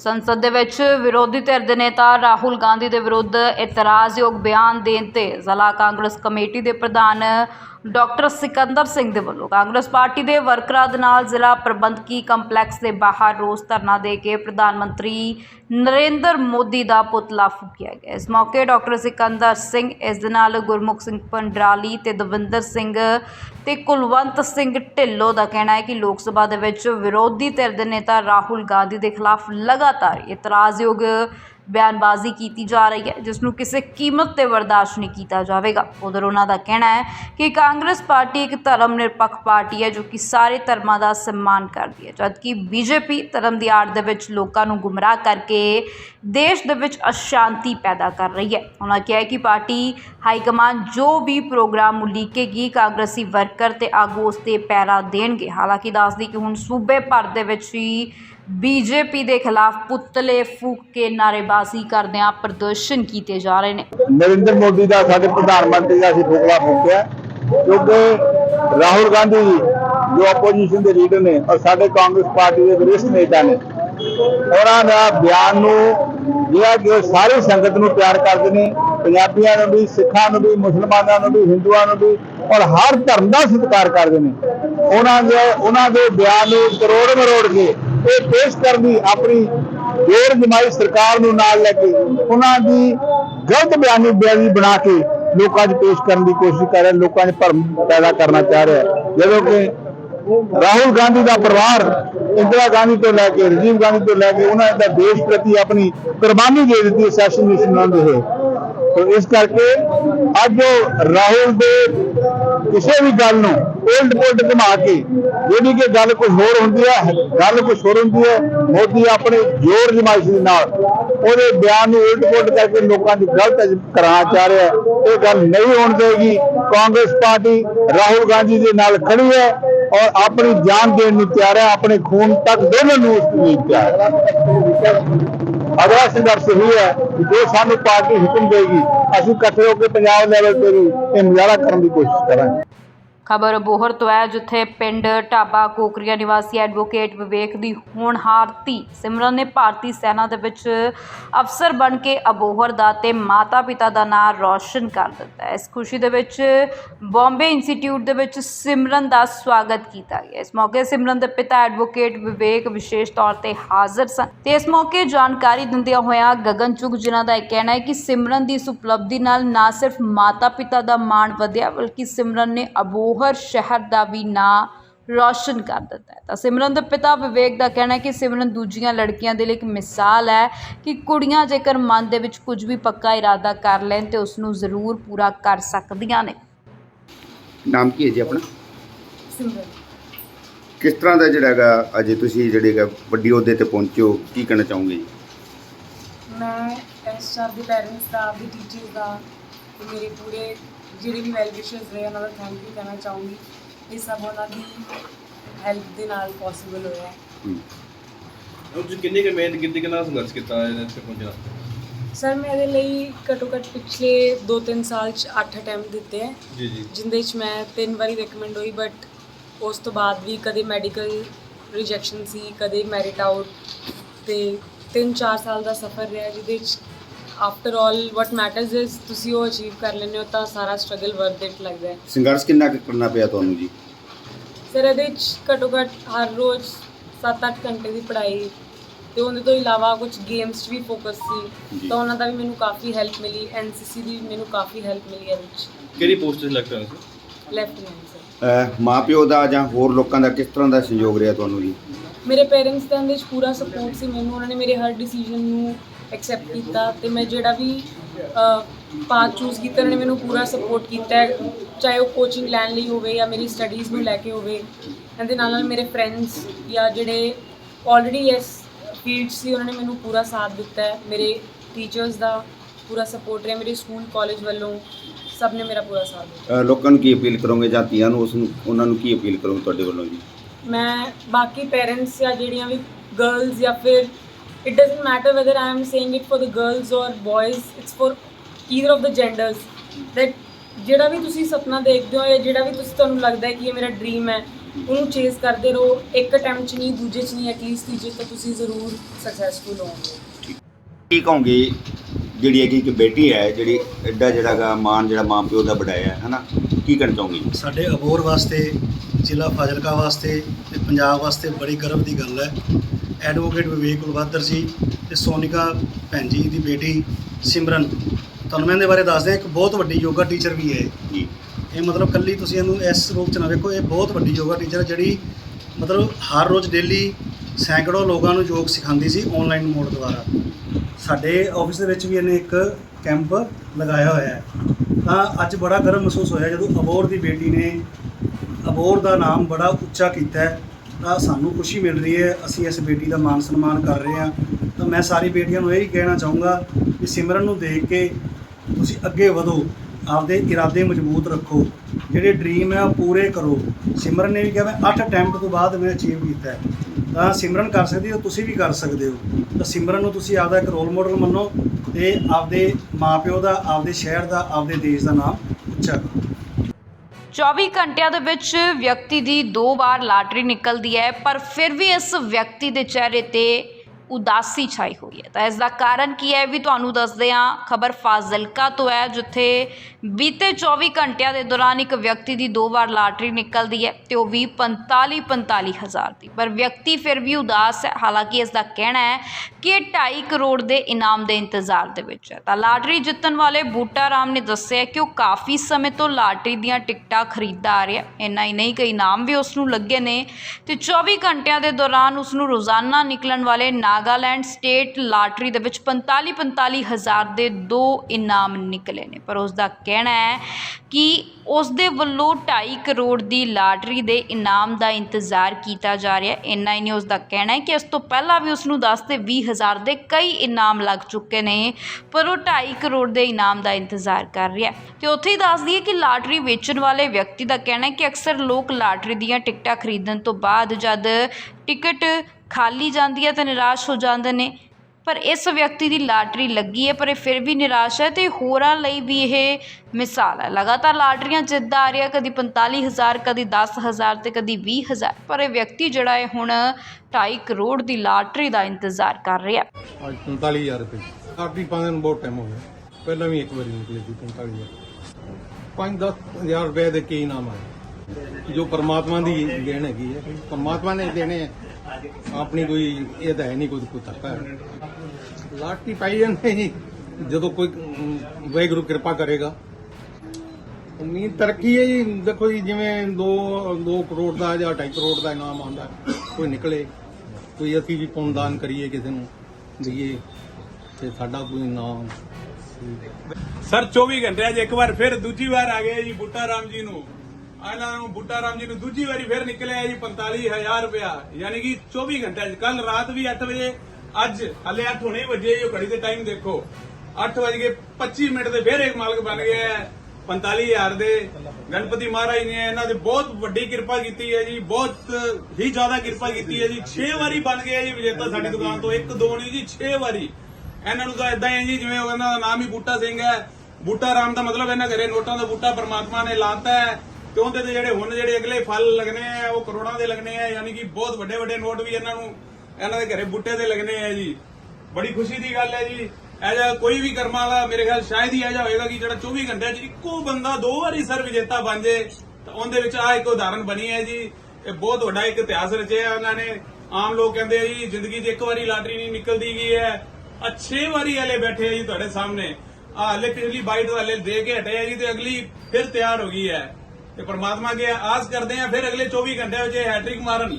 ਸੰਸਦ ਦੇ ਵਿੱਚ ਵਿਰੋਧੀ ਧਿਰ ਦੇ ਨੇਤਾ ਰਾਹੁਲ ਗਾਂਧੀ ਦੇ ਵਿਰੁੱਧ ਇਤਰਾਜ਼ਯੋਗ ਬਿਆਨ ਦੇਣ ਤੇ ਜ਼ਿਲ੍ਹਾ ਕਾਂਗਰਸ ਕਮੇਟੀ ਦੇ ਪ੍ਰਧਾਨ ਡਾਕਟਰ ਸਿਕੰਦਰ ਸਿੰਘ ਦੇ ਵੱਲੋਂ ਕਾਂਗਰਸ ਪਾਰਟੀ ਦੇ ਵਰਕਰਾਂ ਦੇ ਨਾਲ ਜ਼ਿਲ੍ਹਾ ਪ੍ਰਬੰਧਕੀ ਕੰਪਲੈਕਸ ਦੇ ਬਾਹਰ ਰੋਸ ਧਰਨਾ ਦੇ ਕੇ ਪ੍ਰਧਾਨ ਮੰਤਰੀ ਨਰਿੰਦਰ ਮੋਦੀ ਦਾ ਪੁਤਲਾ ਫੂਕਿਆ ਗਿਆ। ਇਸ ਮੌਕੇ ਡਾਕਟਰ ਸਿਕੰਦਰ ਸਿੰਘ, ਇਸ ਦੇ ਨਾਲ ਗੁਰਮੁਖ ਸਿੰਘ ਪੰਡਰਾਲੀ ਤੇ ਦਵਿੰਦਰ ਸਿੰਘ ਤੇ ਕੁਲਵੰਤ ਸਿੰਘ ਢਿੱਲੋਂ ਦਾ ਕਹਿਣਾ ਹੈ ਕਿ ਲੋਕ ਸਭਾ ਦੇ ਵਿੱਚ ਵਿਰੋਧੀ ਧਿਰ ਦੇ ਨੇਤਾ ਰਾਹੁਲ ਗਾਂਧੀ ਦੇ ਖਿਲਾਫ ਲਗਾਤਾਰ ਇਤਰਾਜ਼ਯੋਗ ਬਿਆਨਬਾਜ਼ੀ ਕੀਤੀ ਜਾ ਰਹੀ ਹੈ, ਜਿਸ ਨੂੰ ਕਿਸੇ ਕੀਮਤ ਤੇ ਬਰਦਾਸ਼ਤ ਨਹੀਂ ਕੀਤਾ ਜਾਵੇਗਾ। ਉਧਰ ਉਹਨਾਂ ਦਾ ਕਹਿਣਾ ਹੈ ਕਿ ਕਾਂਗਰਸ ਪਾਰਟੀ ਇੱਕ ਧਰਮ ਨਿਰਪੱਖ ਪਾਰਟੀ ਹੈ, ਜੋ ਕਿ ਸਾਰੇ ਧਰਮਾਂ ਦਾ ਸਨਮਾਨ ਕਰਦੀ ਹੈ, ਜਦਕਿ ਬੀਜੇਪੀ ਧਰਮ ਦੀ ਆੜ ਦੇ ਵਿੱਚ ਲੋਕਾਂ ਨੂੰ ਗੁੰਮਰਾਹ ਕਰਕੇ ਦੇਸ਼ ਦੇ ਵਿੱਚ ਅਸ਼ਾਂਤੀ ਪੈਦਾ ਕਰ ਰਹੀ ਹੈ। ਉਹਨਾਂ ਕਿਹਾ ਕਿ ਪਾਰਟੀ ਹਾਈ ਕਮਾਂਡ ਜੋ ਵੀ ਪ੍ਰੋਗਰਾਮ ਉਲੀਕੇਗੀ, ਕਾਂਗਰਸੀ ਵਰਕਰ ਤੇ ਆਗੂ ਉਸ ਤੇ ਪੈਰਾ ਦੇਣਗੇ। ਹਾਲਾਂਕਿ ਦੱਸਦੀ ਕਿ ਹੁਣ ਸੂਬੇ ਭਰ ਦੇ ਵਿੱਚ ਹੀ ਬੀਜੇਪੀ ਦੇ ਖਿਲਾਫ ਪੁਤਲੇ ਫੂਕ ਕੇ ਨਾਅਰੇਬਾਜ਼ੀ ਕਰਦਿਆਂ ਪ੍ਰਦਰਸ਼ਨ ਕੀਤੇ ਜਾ ਰਹੇ ਨੇ। ਨਰਿੰਦਰ ਮੋਦੀ ਦਾ ਸਾਡੇ ਪ੍ਰਧਾਨ ਮੰਤਰੀ ਦਾ ਅਸੀਂ ਫੁਕਲਾ ਫੂਕਿਆ। ਕਿਉਂਕਿ ਰਾਹੁਲ ਗਾਂਧੀ ਜੀ, ਜੋ ਆਪੋਜੀਸ਼ਨ ਦੇ ਲੀਡਰ ਨੇ ਔਰ ਸਾਡੇ ਕਾਂਗਰਸ ਪਾਰਟੀ ਦੇ ਵਰਿਸ਼ਠ ਨੇਤਾ ਨੇ, ਉਹਨਾਂ ਦਾ ਬਿਆਨ ਨੂੰ ਜਿਹੜਾ ਕਿ ਉਹ ਸਾਰੀ ਸੰਗਤ ਨੂੰ ਪਿਆਰ ਕਰਦੇ ਨੇ। ਪੰਜਾਬੀਆਂ ਨੂੰ ਵੀ, ਸਿੱਖਾਂ ਨੂੰ ਵੀ, ਮੁਸਲਮਾਨਾਂ ਨੂੰ ਵੀ, ਹਿੰਦੂਆਂ ਨੂੰ ਵੀ ਔਰ ਹਰ ਧਰਮ ਦਾ ਸਤਿਕਾਰ ਕਰਦੇ ਨੇ। ਉਹਨਾਂ ਦੇ ਉਹਨਾਂ ਦੇ ਬਿਆਨ ਨੂੰ ਕਰੋੜ ਮਰੋੜ ਕੇ ਇਹ ਪੇਸ਼ ਕਰਨ ਦੀ ਆਪਣੀ ਗੈਰ ਜਮਾਈ ਸਰਕਾਰ ਨੂੰ ਨਾਲ ਲੈ ਕੇ, ਉਹਨਾਂ ਦੀ ਗਲਤ ਬਿਆਨੀ ਬਿਆਨੀ ਬਣਾ ਕੇ ਲੋਕਾਂ 'ਚ ਪੇਸ਼ ਕਰਨ ਦੀ ਕੋਸ਼ਿਸ਼ ਕਰ ਰਿਹਾ, ਲੋਕਾਂ 'ਚ ਭਰਮ ਪੈਦਾ ਕਰਨਾ ਚਾਹ ਰਿਹਾ। ਜਦੋਂ ਕਿ ਰਾਹੁਲ ਗਾਂਧੀ ਦਾ ਪਰਿਵਾਰ ਇੰਦਰਾ ਗਾਂਧੀ ਤੋਂ ਲੈ ਕੇ, ਰਾਜੀਵ ਗਾਂਧੀ ਤੋਂ ਲੈ ਕੇ, ਉਹਨਾਂ ਦਾ ਦੇਸ਼ ਪ੍ਰਤੀ ਆਪਣੀ ਕੁਰਬਾਨੀ ਦੇ ਦਿੱਤੀ ਅਸੈਸੀਨੇਸ਼ਨ ਨਾਲ ਦੇ। ਹੋਏ ਇਸ ਕਰਕੇ ਅੱਜ ਰਾਹੁਲ ਦੇ ਕਿਸੇ ਵੀ ਗੱਲ ਨੂੰ ਉਲਟ ਪੁਲਟ ਘੁਮਾ ਕੇ, ਜਿਹੜੀ ਕਿ ਗੱਲ ਕੁਝ ਹੋਰ ਹੁੰਦੀ ਹੈ, ਗੱਲ ਕੁਝ ਹੋਰ ਹੁੰਦੀ ਹੈ, ਮੋਦੀ ਆਪਣੇ ਜ਼ੋਰ ਜਮਾਇਸ਼ ਦੇ ਨਾਲ ਉਹਦੇ ਬਿਆਨ ਨੂੰ ਉਲਟ ਪੁਲਟ ਕਰਕੇ ਲੋਕਾਂ ਦੀ ਗਲਤ ਅਜ- ਕਰਾਉਣਾ ਚਾਹ ਰਿਹਾ ਇਹ ਗੱਲ ਨਹੀਂ ਹੋਣ ਦੇਗੀ। ਕਾਂਗਰਸ ਪਾਰਟੀ ਰਾਹੁਲ ਗਾਂਧੀ ਦੇ ਨਾਲ ਖੜੀ ਹੈ ਔਰ ਆਪਣੀ ਜਾਨ ਦੇਣ ਨੂੰ ਤਿਆਰ ਹੈ, ਆਪਣੇ ਖੂਨ ਤੱਕ ਦੋਨੋਂ ਨੂੰ ਉਸ ਨੂੰ ਤਿਆਰ ਹੈ। ਅਗਲਾ ਸੰਘਰਸ਼ ਇਹ ਹੈ ਕਿ ਜੋ ਸਾਨੂੰ ਪਾਰਟੀ ਹੁਕਮ ਦੇਗੀ, ਅਸੀਂ ਇਕੱਠੇ ਹੋ ਕੇ ਪੰਜਾਬ ਲੈਵਲ ਤੇ ਵੀ ਇਹ ਮੁਜ਼ਾਹਰਾ ਕਰਨ ਦੀ ਕੋਸ਼ਿਸ਼ ਕਰਾਂਗੇ। ਖਬਰ ਬੋਹਰ ਤੋਂ ਹੈ, ਜਿੱਥੇ ਪਿੰਡ ਢਾਬਾ ਕੋਕਰੀਆ ਨਿਵਾਸੀ ਐਡਵੋਕੇਟ ਵਿਵੇਕ ਦੀ ਹੋਣਹਾਰ ਧੀ ਸਿਮਰਨ ਨੇ ਭਾਰਤੀ ਸੈਨਾ ਦੇ ਵਿੱਚ ਅਫਸਰ ਬਣ ਕੇ ਅਬੋਹਰ ਦਾ ਤੇ ਮਾਤਾ-ਪਿਤਾ ਦਾ ਨਾਮ ਰੌਸ਼ਨ ਕਰ ਦਿੱਤਾ ਇਸ ਖੁਸ਼ੀ ਦੇ ਵਿੱਚ ਬੰਬੇ ਇੰਸਟੀਚਿਊਟ ਦੇ ਵਿੱਚ ਸਿਮਰਨ ਦਾ ਸਵਾਗਤ ਕੀਤਾ ਗਿਆ ਇਸ ਮੌਕੇ ਸਿਮਰਨ ਦੇ ਪਿਤਾ ਐਡਵੋਕੇਟ ਵਿਵੇਕ ਵਿਸ਼ੇਸ਼ ਤੌਰ ਤੇ ਹਾਜ਼ਰ ਸਨ। ਤੇ ਇਸ ਮੌਕੇ ਜਾਣਕਾਰੀ ਦਿੰਦਿਆਂ ਹੋਇਆ ਗਗਨ ਗਗਨਚੁਗ ਜਿਨ੍ਹਾਂ ਦਾ ਇਹ ਕਹਿਣਾ ਹੈ ਕਿ ਸਿਮਰਨ ਦੀ ਇਸ ਉਪਲਬਧੀ ਨਾਲ ਨਾ ਸਿਰਫ ਮਾਤਾ-ਪਿਤਾ ਦਾ ਮਾਣ ਵਧਿਆ, ਬਲਕਿ ਸਿਮਰਨ ਨੇ ਅਬੋਹਰ ਸ਼ਹਿਰ ਦਾ ਵੀ ਨਾਂ ਰੌਸ਼ਨ ਕਰ ਦਿੱਤਾ ਹੈ। ਤਾਂ ਸਿਮਰਨ ਦੇ ਪਿਤਾ ਵਿਵੇਕ ਦਾ ਕਹਿਣਾ ਹੈ ਕਿ ਸਿਮਰਨ ਦੂਜੀਆਂ ਲੜਕੀਆਂ ਦੇ ਲਈ ਇੱਕ ਮਿਸਾਲ ਹੈ ਕਿ ਕੁੜੀਆਂ ਜੇਕਰ ਮਨ ਦੇ ਵਿੱਚ ਕੁਝ ਵੀ ਪੱਕਾ ਇਰਾਦਾ ਕਰ ਲੈਣ ਤੇ ਉਸ ਨੂੰ ਜ਼ਰੂਰ ਪੂਰਾ ਕਰ ਸਕਦੀਆਂ ਨੇ। ਨਾਮ ਕੀ ਹੈ ਜੀ ਆਪਣਾ? ਸਿਮਰਨ। ਕਿਸ ਤਰ੍ਹਾਂ ਦਾ ਜਿਹੜਾ ਹੈਗਾ ਅਜੇ ਤੁਸੀਂ ਜਿਹੜੇ ਹੈਗਾ ਵੱਡੀ ਅਹੁਦੇ ਤੇ ਪਹੁੰਚੇ ਕੀ ਕਹਿਣਾ ਚਾਹੋਗੇ ਜੀ? ਮੈਂ ਇਸ ਸਭ ਦੇ ਪੈਰੈਂਟਸ ਦਾ ਵੀ ਟੀਚਰਸ ਦਾ ਤੇ ਮੇਰੇ ਪੂਰੇ ਜਿਹੜੇ ਵੀ ਵੈਲ ਰਹੇ ਉਹਨਾਂ ਦਾ ਥੈਂਕ ਯੂ ਕਹਿਣਾ ਚਾਹੂੰਗੀ। ਇਹ ਸਭ ਉਹਨਾਂ ਦੀ ਹੈਲਪ ਦੇ ਨਾਲ ਪੋਸੀਬਲ ਹੋਇਆ। ਹੈ। ਉਹ ਤੁਸੀਂ ਕਿੰਨੀ ਕੁ ਮਿਹਨਤ ਕੀਤੀ ਕਿੰਨਾ ਸੰਘਰਸ਼ ਕੀਤਾ ਇਹਦੇ ਇੱਥੇ ਪਹੁੰਚਣ ਵਾਸਤੇ ਸਰ ਮੈਂ ਇਹਦੇ ਲਈ ਘੱਟੋ ਘੱਟ ਪਿਛਲੇ 2-3 ਸਾਲ ਚ 8 ਅਟੈਂਪਟ ਦਿੱਤੇ ਹੈ ਜੀ ਜੀ। ਜਿੰਦੇ ਵਿੱਚ ਮੈਂ ਤਿੰਨ ਵਾਰੀ ਰეკਮੈਂਡ ਹੋਈ ਬਟ ਉਸ ਤੋਂ ਬਾਅਦ ਵੀ ਕਦੇ ਮੈਡੀਕਲ ਰਿਜੈਕਸ਼ਨ ਸੀ ਕਦੇ ਮੈਰਿਟ ਆਊਟ ਤੇ 3-4 ਸਾਲ ਦਾ ਸਫ਼ਰ ਰਿਹਾ ਜਿਹਦੇ ਵਿੱਚ after all what matters is ਤੁਸੀਂ ਉਹ ਅਚੀਵ ਕਰ ਲੈਂਦੇ ਹੋ ਤਾਂ ਸਾਰਾ ਸਟਰਗਲ ਵਰਥ ਇਟ ਲੱਗਦਾ ਹੈ। ਸੰਘਰਸ਼ ਕਿੰਨਾ ਕੁ ਕਰਨਾ ਪਿਆ ਤੁਹਾਨੂੰ ਜੀ? ਸਰ ਇਹਦੇ ਵਿੱਚ ਘੱਟੋ ਘੱਟ ਹਰ ਰੋਜ਼ 7-8 ਘੰਟੇ ਦੀ ਪੜ੍ਹਾਈ ਤੇ ਉਹਦੇ ਤੋਂ ਇਲਾਵਾ ਕੁਝ ਗੇਮਸ 'ਚ ਵੀ ਫੋਕਸ ਜੀ। ਸੀ ਤਾਂ ਉਹਨਾਂ ਦਾ ਵੀ ਮੈਨੂੰ ਕਾਫੀ ਹੈਲਪ ਮਿਲੀ ਐਨਸੀਸੀ ਦੀ ਮੈਨੂੰ ਕਾਫੀ ਹੈਲਪ ਮਿਲੀ ਇਹਦੇ ਵਿੱਚ। ਕਿਹੜੀ ਪੋਸਟ ਤੇ ਸਿਲੈਕਟ ਹੋਏ ਸੀ? ਲੈਫਟੀਨੈਂਟ ਸਰ ਅਹ, ਮਾਪਿਓ ਦਾ ਜਾਂ ਹੋਰ ਲੋਕਾਂ ਦਾ ਕਿਸ ਤਰ੍ਹਾਂ ਦਾ ਸਹਿਯੋਗ ਰਿਹਾ ਤੁਹਾਨੂੰ ਜੀ? ਮੇਰੇ ਪੇਰੈਂਟਸ ਦਾ ਇਹਦੇ ਵਿੱਚ ਪੂਰਾ ਸਪੋਰਟ ਸੀ ਮੈਨੂੰ ਉਹਨਾਂ ਨੇ ਮੇਰੇ ਹਰ ਡਿਸੀਜਨ ਨੂੰ ਐਕਸੈਪਟ ਕੀਤਾ ਤੇ ਮੈਂ ਜਿਹੜਾ ਵੀ ਪਾਥ ਚੂਜ਼ ਕੀਤਾ ਉਹਨਾਂ ਨੇ ਮੈਨੂੰ ਪੂਰਾ ਸਪੋਰਟ ਕੀਤਾ ਹੈ, ਚਾਹੇ ਉਹ ਕੋਚਿੰਗ ਲੈਣ ਲਈ ਹੋਵੇ ਜਾਂ ਮੇਰੀ ਸਟੱਡੀਜ਼ ਨੂੰ ਲੈ ਕੇ ਹੋਵੇ ਇਹਦੇ ਨਾਲ ਨਾਲ ਮੇਰੇ ਫਰੈਂਡਸ ਜਾਂ ਜਿਹੜੇ ਆਲਰੇਡੀ ਇਸ ਫੀਲਡ ਸੀ ਉਹਨਾਂ ਨੇ ਮੈਨੂੰ ਪੂਰਾ ਸਾਥ ਦਿੱਤਾ ਹੈ। ਮੇਰੇ ਟੀਚਰਸ ਦਾ ਪੂਰਾ ਸਪੋਰਟ ਰਿਹਾ ਮੇਰੇ ਸਕੂਲ ਕਾਲਜ ਵੱਲੋਂ ਸਭ ਨੇ ਮੇਰਾ ਪੂਰਾ ਸਾਥ ਦਿੱਤਾ। ਲੋਕਾਂ ਨੂੰ ਕੀ ਅਪੀਲ ਕਰੋਗੇ ਜਾਂ ਧੀਆਂ ਨੂੰ ਉਸ ਨੂੰ ਉਹਨਾਂ ਨੂੰ ਕੀ ਅਪੀਲ ਕਰੋਗੇ ਤੁਹਾਡੇ ਵੱਲੋਂ ਜੀ? ਮੈਂ ਬਾਕੀ ਪੇਰੈਂਟਸ ਜਾਂ ਜਿਹੜੀਆਂ ਵੀ ਗਰਲਸ ਜਾਂ ਫਿਰ it doesn't matter whether I am saying it for the girls or boys, it's for either of the genders. That ਜਿਹੜਾ ਵੀ ਤੁਸੀਂ ਸੁਪਨਾ ਦੇਖਦੇ ਹੋ ਜਾਂ ਜਿਹੜਾ ਵੀ ਤੁਸੀਂ ਤੁਹਾਨੂੰ ਲੱਗਦਾ ਹੈ ਕਿ ਇਹ ਮੇਰਾ ਡ੍ਰੀਮ ਹੈ ਉਹਨੂੰ ਚੇਸ ਕਰਦੇ ਰਹੋ। ਇੱਕ ਅਟੈਂਪਟ 'ਚ ਨਹੀਂ ਦੂਜੇ 'ਚ ਨਹੀਂ ਐਟਲੀਸਟ ਤੀਜੇ ਤਾਂ ਤੁਸੀਂ ਜ਼ਰੂਰ ਸਕਸੈਸਫੁਲ ਹੋਵੋਗੇ। ਕੀ ਕਹੋਗੇ ਜਿਹੜੀ ਹੈ ਕਿ ਇੱਕ ਬੇਟੀ ਹੈ ਜਿਹੜੀ ਐਡਾ ਜਿਹੜਾਗਾ ਮਾਣ ਜਿਹੜਾ ਮਾਂ ਪਿਓ ਦਾ ਬੜਾਇਆ ਹੈ ਹਨਾ? ਕੀ ਕਰਨ ਚਾਹੋਗੇ? ਸਾਡੇ ਅਬੋਰ ਵਾਸਤੇ ਜ਼ਿਲ੍ਹਾ ਫਾਜ਼ਿਲਕਾ ਵਾਸਤੇ ਤੇ ਪੰਜਾਬ ਵਾਸਤੇ ਬੜੀ ਗਰਵ ਦੀ ਗੱਲ ਹੈ। ਐਡਵੋਕੇਟ ਵਿਵੇਕ ਕੁਲਵਾਦਰ ਜੀ ਤੇ ਸੋਨਿਕਾ ਭੈਣ ਜੀ ਦੀ ਬੇਟੀ ਸਿਮਰਨ। ਤੁਹਾਨੂੰ ਮੈਂ ਇਹਦੇ ਬਾਰੇ ਦੱਸਦਾ, ਇੱਕ ਬਹੁਤ ਵੱਡੀ ਯੋਗਾ ਟੀਚਰ ਵੀ ਹੈ ਜੀ ਇਹ ਮਤਲਬ ਕੱਲੀ ਤੁਸੀਂ ਇਹਨੂੰ ਇਸ ਰੂਪ ਚ ਨਾ ਵੇਖੋ, ਇਹ ਬਹੁਤ ਵੱਡੀ ਯੋਗਾ ਟੀਚਰ ਹੈ ਜਿਹੜੀ ਮਤਲਬ ਹਰ ਰੋਜ਼ ਡੇਲੀ ਸੈਂਕੜੋ ਲੋਕਾਂ ਨੂੰ ਯੋਗ ਸਿਖਾਉਂਦੀ ਸੀ ਆਨਲਾਈਨ ਮੋਡ ਦੁਆਰਾ। ਸਾਡੇ ਆਫਿਸ ਦੇ ਵਿੱਚ ਵੀ ਇਹਨੇ ਇੱਕ ਕੈਂਪ ਲਗਾਇਆ ਹੋਇਆ ਹੈ। ਤਾਂ ਅੱਜ ਬੜਾ ਗਰਵ ਮਹਿਸੂਸ ਹੋਇਆ ਜਦੋਂ ਅਬੋਰ ਦੀ ਬੇਟੀ ਨੇ ਅਬੋਰ ਦਾ ਨਾਮ ਬੜਾ ਉੱਚਾ ਕੀਤਾ ਹੈ। ਤਾਂ ਸਾਨੂੰ ਖੁਸ਼ੀ ਮਿਲ ਰਹੀ ਹੈ। ਅਸੀਂ ਇਸ ਬੇਟੀ ਦਾ ਮਾਣ ਸਨਮਾਨ ਕਰ ਰਹੇ ਹਾਂ। ਤਾਂ ਮੈਂ ਸਾਰੀ ਬੇਟੀਆਂ ਨੂੰ ਇਹ ਹੀ ਕਹਿਣਾ ਚਾਹੂੰਗਾ ਕਿ ਸਿਮਰਨ ਨੂੰ ਦੇਖ ਕੇ ਤੁਸੀਂ ਅੱਗੇ ਵਧੋ। ਆਪਦੇ ਇਰਾਦੇ ਮਜ਼ਬੂਤ ਰੱਖੋ। ਜਿਹੜੇ ਡ੍ਰੀਮ ਹੈ ਉਹ ਪੂਰੇ ਕਰੋ। ਸਿਮਰਨ ਨੇ ਵੀ ਕਿਹਾ, ਮੈਂ 8 ਅਟੈਂਪਟ ਤੋਂ ਬਾਅਦ ਮੈਂ ਅਚੀਵ ਕੀਤਾ ਹੈ। ਤਾਂ ਸਿਮਰਨ ਕਰ ਸਕਦੀ ਹੈ, ਤੁਸੀਂ ਵੀ ਕਰ ਸਕਦੇ ਹੋ। ਤਾਂ ਸਿਮਰਨ ਨੂੰ ਤੁਸੀਂ ਆਪਦਾ ਇੱਕ ਰੋਲ ਮਾਡਲ ਮੰਨੋ ਤੇ ਆਪਦੇ ਮਾਪਿਓ ਦਾ, ਆਪਦੇ ਸ਼ਹਿਰ ਦਾ, ਆਪਦੇ ਦੇਸ਼ ਦਾ ਨਾਮ ਉੱਚਾ ਕਰੋ। 24 ਘੰਟਿਆਂ ਦੇ ਵਿੱਚ ਵਿਅਕਤੀ ਦੀ ਦੋ ਵਾਰ ਲਾਟਰੀ ਨਿਕਲਦੀ ਹੈ, ਪਰ ਫਿਰ ਵੀ ਇਸ ਵਿਅਕਤੀ ਦੇ ਚਿਹਰੇ ਤੇ ਉਦਾਸੀ ਛਾਈ ਹੋਈ ਹੈ। ਤਾਂ ਇਸ ਦਾ ਕਾਰਨ ਕੀ ਹੈ ਵੀ ਤੁਹਾਨੂੰ ਦੱਸਦੇ ਹਾਂ। ਖਬਰ ਫਾਜ਼ਿਲਕਾ ਤੋਂ ਹੈ, ਜਿੱਥੇ ਬੀਤੇ 24 ਘੰਟਿਆਂ ਦੇ ਦੌਰਾਨ ਇੱਕ ਵਿਅਕਤੀ ਦੀ ਦੋ ਵਾਰ ਲਾਟਰੀ ਨਿਕਲਦੀ ਹੈ ਤੇ ਉਹ ਵੀ 45 45 ਹਜ਼ਾਰ ਦੀ। ਪਰ ਵਿਅਕਤੀ ਫਿਰ ਵੀ ਉਦਾਸ ਹੈ। ਹਾਲਾਂਕਿ ਇਸ ਦਾ ਕਹਿਣਾ ਹੈ ਕਿ ਇਹ 2.5 ਕਰੋੜ ਦੇ ਇਨਾਮ ਦੇ ਇੰਤਜ਼ਾਰ ਦੇ ਵਿੱਚ ਹੈ। ਤਾਂ ਲਾਟਰੀ ਜਿੱਤਣ ਵਾਲੇ ਬੂਟਾ ਰਾਮ ਨੇ ਦੱਸਿਆ ਕਿ ਉਹ ਕਾਫੀ ਸਮੇਂ ਤੋਂ ਲਾਟਰੀ ਦੀਆਂ ਟਿਕਟਾਂ ਖਰੀਦਦਾ ਆ ਰਿਹਾ। ਇੰਨਾ ਹੀ ਨਹੀਂ, ਕਈ ਇਨਾਮ ਵੀ ਉਸ ਨੂੰ ਲੱਗੇ ਨੇ ਤੇ 24 ਘੰਟਿਆਂ ਦੇ ਦੌਰਾਨ ਉਸ ਨੂੰ ਰੋਜ਼ਾਨਾ ਨਿਕਲਣ ਵਾਲੇ ਨਾ ਨਾਗਾਲੈਂਡ ਸਟੇਟ ਲਾਟਰੀ ਦੇ ਵਿੱਚ 45 45 ਹਜ਼ਾਰ ਦੇ ਦੋ ਇਨਾਮ ਨਿਕਲੇ ਨੇ। ਪਰ ਉਸ ਦਾ ਕਹਿਣਾ ਹੈ ਕਿ ਉਸ ਦੇ ਵੱਲੋਂ 2.5 ਕਰੋੜ ਦੀ ਲਾਟਰੀ ਦੇ ਇਨਾਮ ਦਾ ਇੰਤਜ਼ਾਰ ਕੀਤਾ ਜਾ ਰਿਹਾ ਹੈ। ਇੰਨਾ ਹੀ ਨਹੀਂ ਉਸ ਦਾ ਕਹਿਣਾ ਹੈ ਕਿ ਇਸ ਤੋਂ ਪਹਿਲਾਂ ਵੀ ਉਸ ਨੂੰ 10 ਤੇ 20 ਹਜ਼ਾਰ ਦੇ ਕਈ ਇਨਾਮ ਲੱਗ ਚੁੱਕੇ ਨੇ, ਪਰ ਉਹ 2.5 ਕਰੋੜ ਦੇ ਇਨਾਮ ਦਾ ਇੰਤਜ਼ਾਰ ਕਰ ਰਿਹਾ ਹੈ। ਤੇ ਉੱਥੇ ਹੀ ਦੱਸ ਦਈਏ ਕਿ ਲਾਟਰੀ ਵੇਚਣ ਵਾਲੇ ਵਿਅਕਤੀ ਦਾ ਕਹਿਣਾ ਹੈ ਕਿ ਅਕਸਰ ਲੋਕ ਲਾਟਰੀ ਦੀਆਂ ਟਿਕਟਾਂ ਖਰੀਦਣ ਤੋਂ ਬਾਅਦ ਜਦ ਟਿਕਟ ਖਾਲੀ ਜਾਂਦੀ ਹੈ ਤਾਂ ਨਿਰਾਸ਼ ਹੋ ਜਾਂਦੇ ਨੇ। ਪਰ ਇਸ ਵਿਅਕਤੀ ਦੀ ਲਾਟਰੀ ਲੱਗੀ ਹੈ, ਪਰ ਇਹ ਫਿਰ ਵੀ ਨਿਰਾਸ਼ ਹੈ ਤੇ ਹੋਰਾਂ ਲਈ ਵੀ ਇਹ ਮਿਸਾਲ ਹੈ। ਲਗਾਤਾਰ ਲਾਟਰੀਆਂ ਜਿੱਤਦਾ ਆ ਰਿਹਾ ਕਦੀ 45000 ਕਦੀ 10000 ਤੇ ਕਦੀ 20000 ਪਰ ਇਹ ਵਿਅਕਤੀ ਜਿਹੜਾ ਹੈ ਹੁਣ 2.5 ਕਰੋੜ ਦੀ ਲਾਟਰੀ ਦਾ ਇੰਤਜ਼ਾਰ ਕਰ ਰਿਹਾ ਹੈ। ਅੱਜ 45000 ਰੁਪਏ। ਕਾਫੀ ਪਾਉਂਦੇ ਨੂੰ ਬਹੁਤ ਟਾਈਮ ਹੋ ਗਿਆ। ਪਹਿਲਾਂ ਵੀ ਇੱਕ ਵਾਰੀ ਨਿਕਲੇ ਸੀ 45000 5-10000 ਰੁਪਏ ਦੇ ਕੀ ਨਾਮ ਆਏ? ਜੋ ਪਰਮਾਤਮਾ ਦੀ ਦੇਣ ਹੈਗੀ ਹੈ। ਪਰਮਾਤਮਾ ਨੇ ਦੇਣੇ ਆਪਣੀ ਕੋਈ ਇਹ ਤਾਂ ਹੈ ਨਹੀਂ, ਕੋਈ ਕੋਈ ਧੱਕਾ ਲਾਟੀ ਪਾਈ ਜਾਂਦੇ ਜੀ। ਜਦੋਂ ਕੋਈ ਵਾਹਿਗੁਰੂ ਕਿਰਪਾ ਕਰੇਗਾ। ਉਮੀਦ ਤਰੱਕੀ ਹੈ ਜੀ। ਦੇਖੋ ਜੀ, ਜਿਵੇਂ 2 2 ਕਰੋੜ ਦਾ ਜਾਂ 2.5 ਕਰੋੜ ਦਾ ਇਨਾਮ ਆਉਂਦਾ, ਕੋਈ ਨਿਕਲੇ। ਕੋਈ ਅਸੀਂ ਵੀ ਪੁੰਨਦਾਨ ਕਰੀਏ ਕਿਸੇ ਨੂੰ, ਦਈਏ। ਤੇ ਸਾਡਾ ਕੋਈ ਨਾਮ ਸਰ 24 ਘੰਟਿਆਂ 'ਚ ਇੱਕ ਵਾਰ ਫਿਰ ਦੂਜੀ ਵਾਰ ਆ ਗਏ ਜੀ ਬੁੱਟਾ ਰਾਮ ਜੀ ਨੂੰ। ਇਹਨਾਂ ਨੂੰ ਬੁੱਟਾ ਰਾਮ ਜੀ ਨੂੰ ਦੂਜੀ ਵਾਰੀ ਫਿਰ ਨਿਕਲਿਆ ਜੀ 45000 ਰੁਪਇਆ, ਯਾਨੀ ਕਿ 24 ਘੰਟਿਆਂ 'ਚ ਕੱਲ ਰਾਤ ਵੀ 8 ਵਜੇ, ਅੱਜ ਹਲੇ 8 ਹੁਣੇ ਵਜੇ ਜੋ ਘੜੀ ਦੇ ਟਾਈਮ ਦੇਖੋ। 8 ਵਜ 25 ਮਿੰਟ ਦੇ ਫਿਰ ਇੱਕ ਮਾਲਕ ਬਣ ਗਿਆ ਹੈ 45000 ਦੇ। ਗਣਪਤੀ ਮਹਾਰਾਜ ਨੇ ਇਹਨਾਂ ਦੇ ਬਹੁਤ ਵੱਡੀ ਕਿਰਪਾ ਕੀਤੀ ਹੈ ਜੀ, ਬਹੁਤ ਹੀ ਜ਼ਿਆਦਾ ਕਿਰਪਾ ਕੀਤੀ ਹੈ ਜੀ। 6 ਵਾਰੀ ਬਣ ਗਿਆ ਜੀ ਵਿਜੇਤਾ ਸਾਡੀ ਦੁਕਾਨ ਤੋਂ, ਇੱਕ ਦੋ ਨਹੀਂ ਜੀ 6 ਵਾਰੀ। ਇਹਨਾਂ ਨੂੰ ਤਾਂ ਇਦਾਂ ਹੀ ਜੀ, ਜਿਵੇਂ ਉਹਨਾਂ ਦਾ ਨਾਮ ਹੀ ਬੂਟਾ ਸਿੰਘ ਹੈ। ਬੂਟਾ ਰਾਮ ਦਾ ਮਤਲਬ ਇਹਨਾਂ ਘਰੇ ਨੋਟਾਂ ਦਾ ਬੂਟਾ ਪਰਮਾਤਮਾ ਨੇ ਲਾਤਾ ਹੈ। ਤੇ ਉਹਦੇ ਤੇ ਜਿਹੜੇ ਹੁਣ ਜਿਹੜੇ ਅਗਲੇ ਫਲ ਲੱਗਣੇ ਆ, ਉਹ ਕਰੋੜਾਂ ਦੇ ਲੱਗਣੇ ਆ, ਯਾਨੀ ਕਿ ਬਹੁਤ ਵੱਡੇ ਵੱਡੇ ਨੋਟ ਵੀ ਇਹਨਾਂ ਨੂੰ, ਇਹਨਾਂ ਦੇ ਘਰੇ ਬੂਟੇ ਤੇ ਲੱਗਣੇ ਆ ਜੀ। ਬੜੀ ਖੁਸ਼ੀ ਦੀ ਗੱਲ ਹੈ ਜੀ। ਇਹ ਕੋਈ ਵੀ ਕਰਮਾਂ ਵਾਲਾ, ਮੇਰੇ ਖਿਆਲ ਸ਼ਾਇਦ ਹੀ ਇਹ ਹੋਏਗਾ ਕਿ ਜਿਹੜਾ 24 ਘੰਟਿਆਂ 'ਚ ਇੱਕੋ ਬੰਦਾ ਦੋ ਵਾਰੀ ਸਰ ਵਿਜੇਤਾ ਬਣ ਜੇ, ਤਾਂ ਉਹਦੇ ਵਿੱਚ ਆ ਇੱਕ ਉਦਾਹਰਨ ਬਣੀ ਹੈ ਜੀ। ਇਹ ਬਹੁਤ ਵੱਡਾ ਇੱਕ ਇਤਿਹਾਸ ਰਚਿਆ ਉਹਨਾਂ ਨੇ। ਆਮ ਲੋਕ ਕਹਿੰਦੇ ਆ ਜੀ, ਜ਼ਿੰਦਗੀ 'ਚ ਇੱਕ ਵਾਰੀ ਲਾਟਰੀ ਨਹੀਂ ਨਿਕਲਦੀ ਗਈ ਹੈ। ਆ 6 ਵਾਰੀ ਹਲੇ ਬੈਠੇ ਆ ਜੀ ਤੁਹਾਡੇ ਸਾਹਮਣੇ। ਆ ਹਲੇ ਪਿਛਲੀ ਬਾਈਟ ਤਾਂ ਦੇ ਕੇ ਹਟੇ ਆ ਜੀ ਤੇ ਅਗਲੀ ਫਿਰ ਤਿਆਰ ਹੋ ਗਈ ਹੈ। ਤੇ ਪ੍ਰਮਾਤਮਾ ਅੱਗੇ ਆਸ ਕਰਦੇ ਆ ਫਿਰ ਅਗਲੇ 24 ਘੰਟਿਆਂ ਵਿੱਚ ਇਹ ਹੈਟ੍ਰਿਕ ਮਾਰਨ।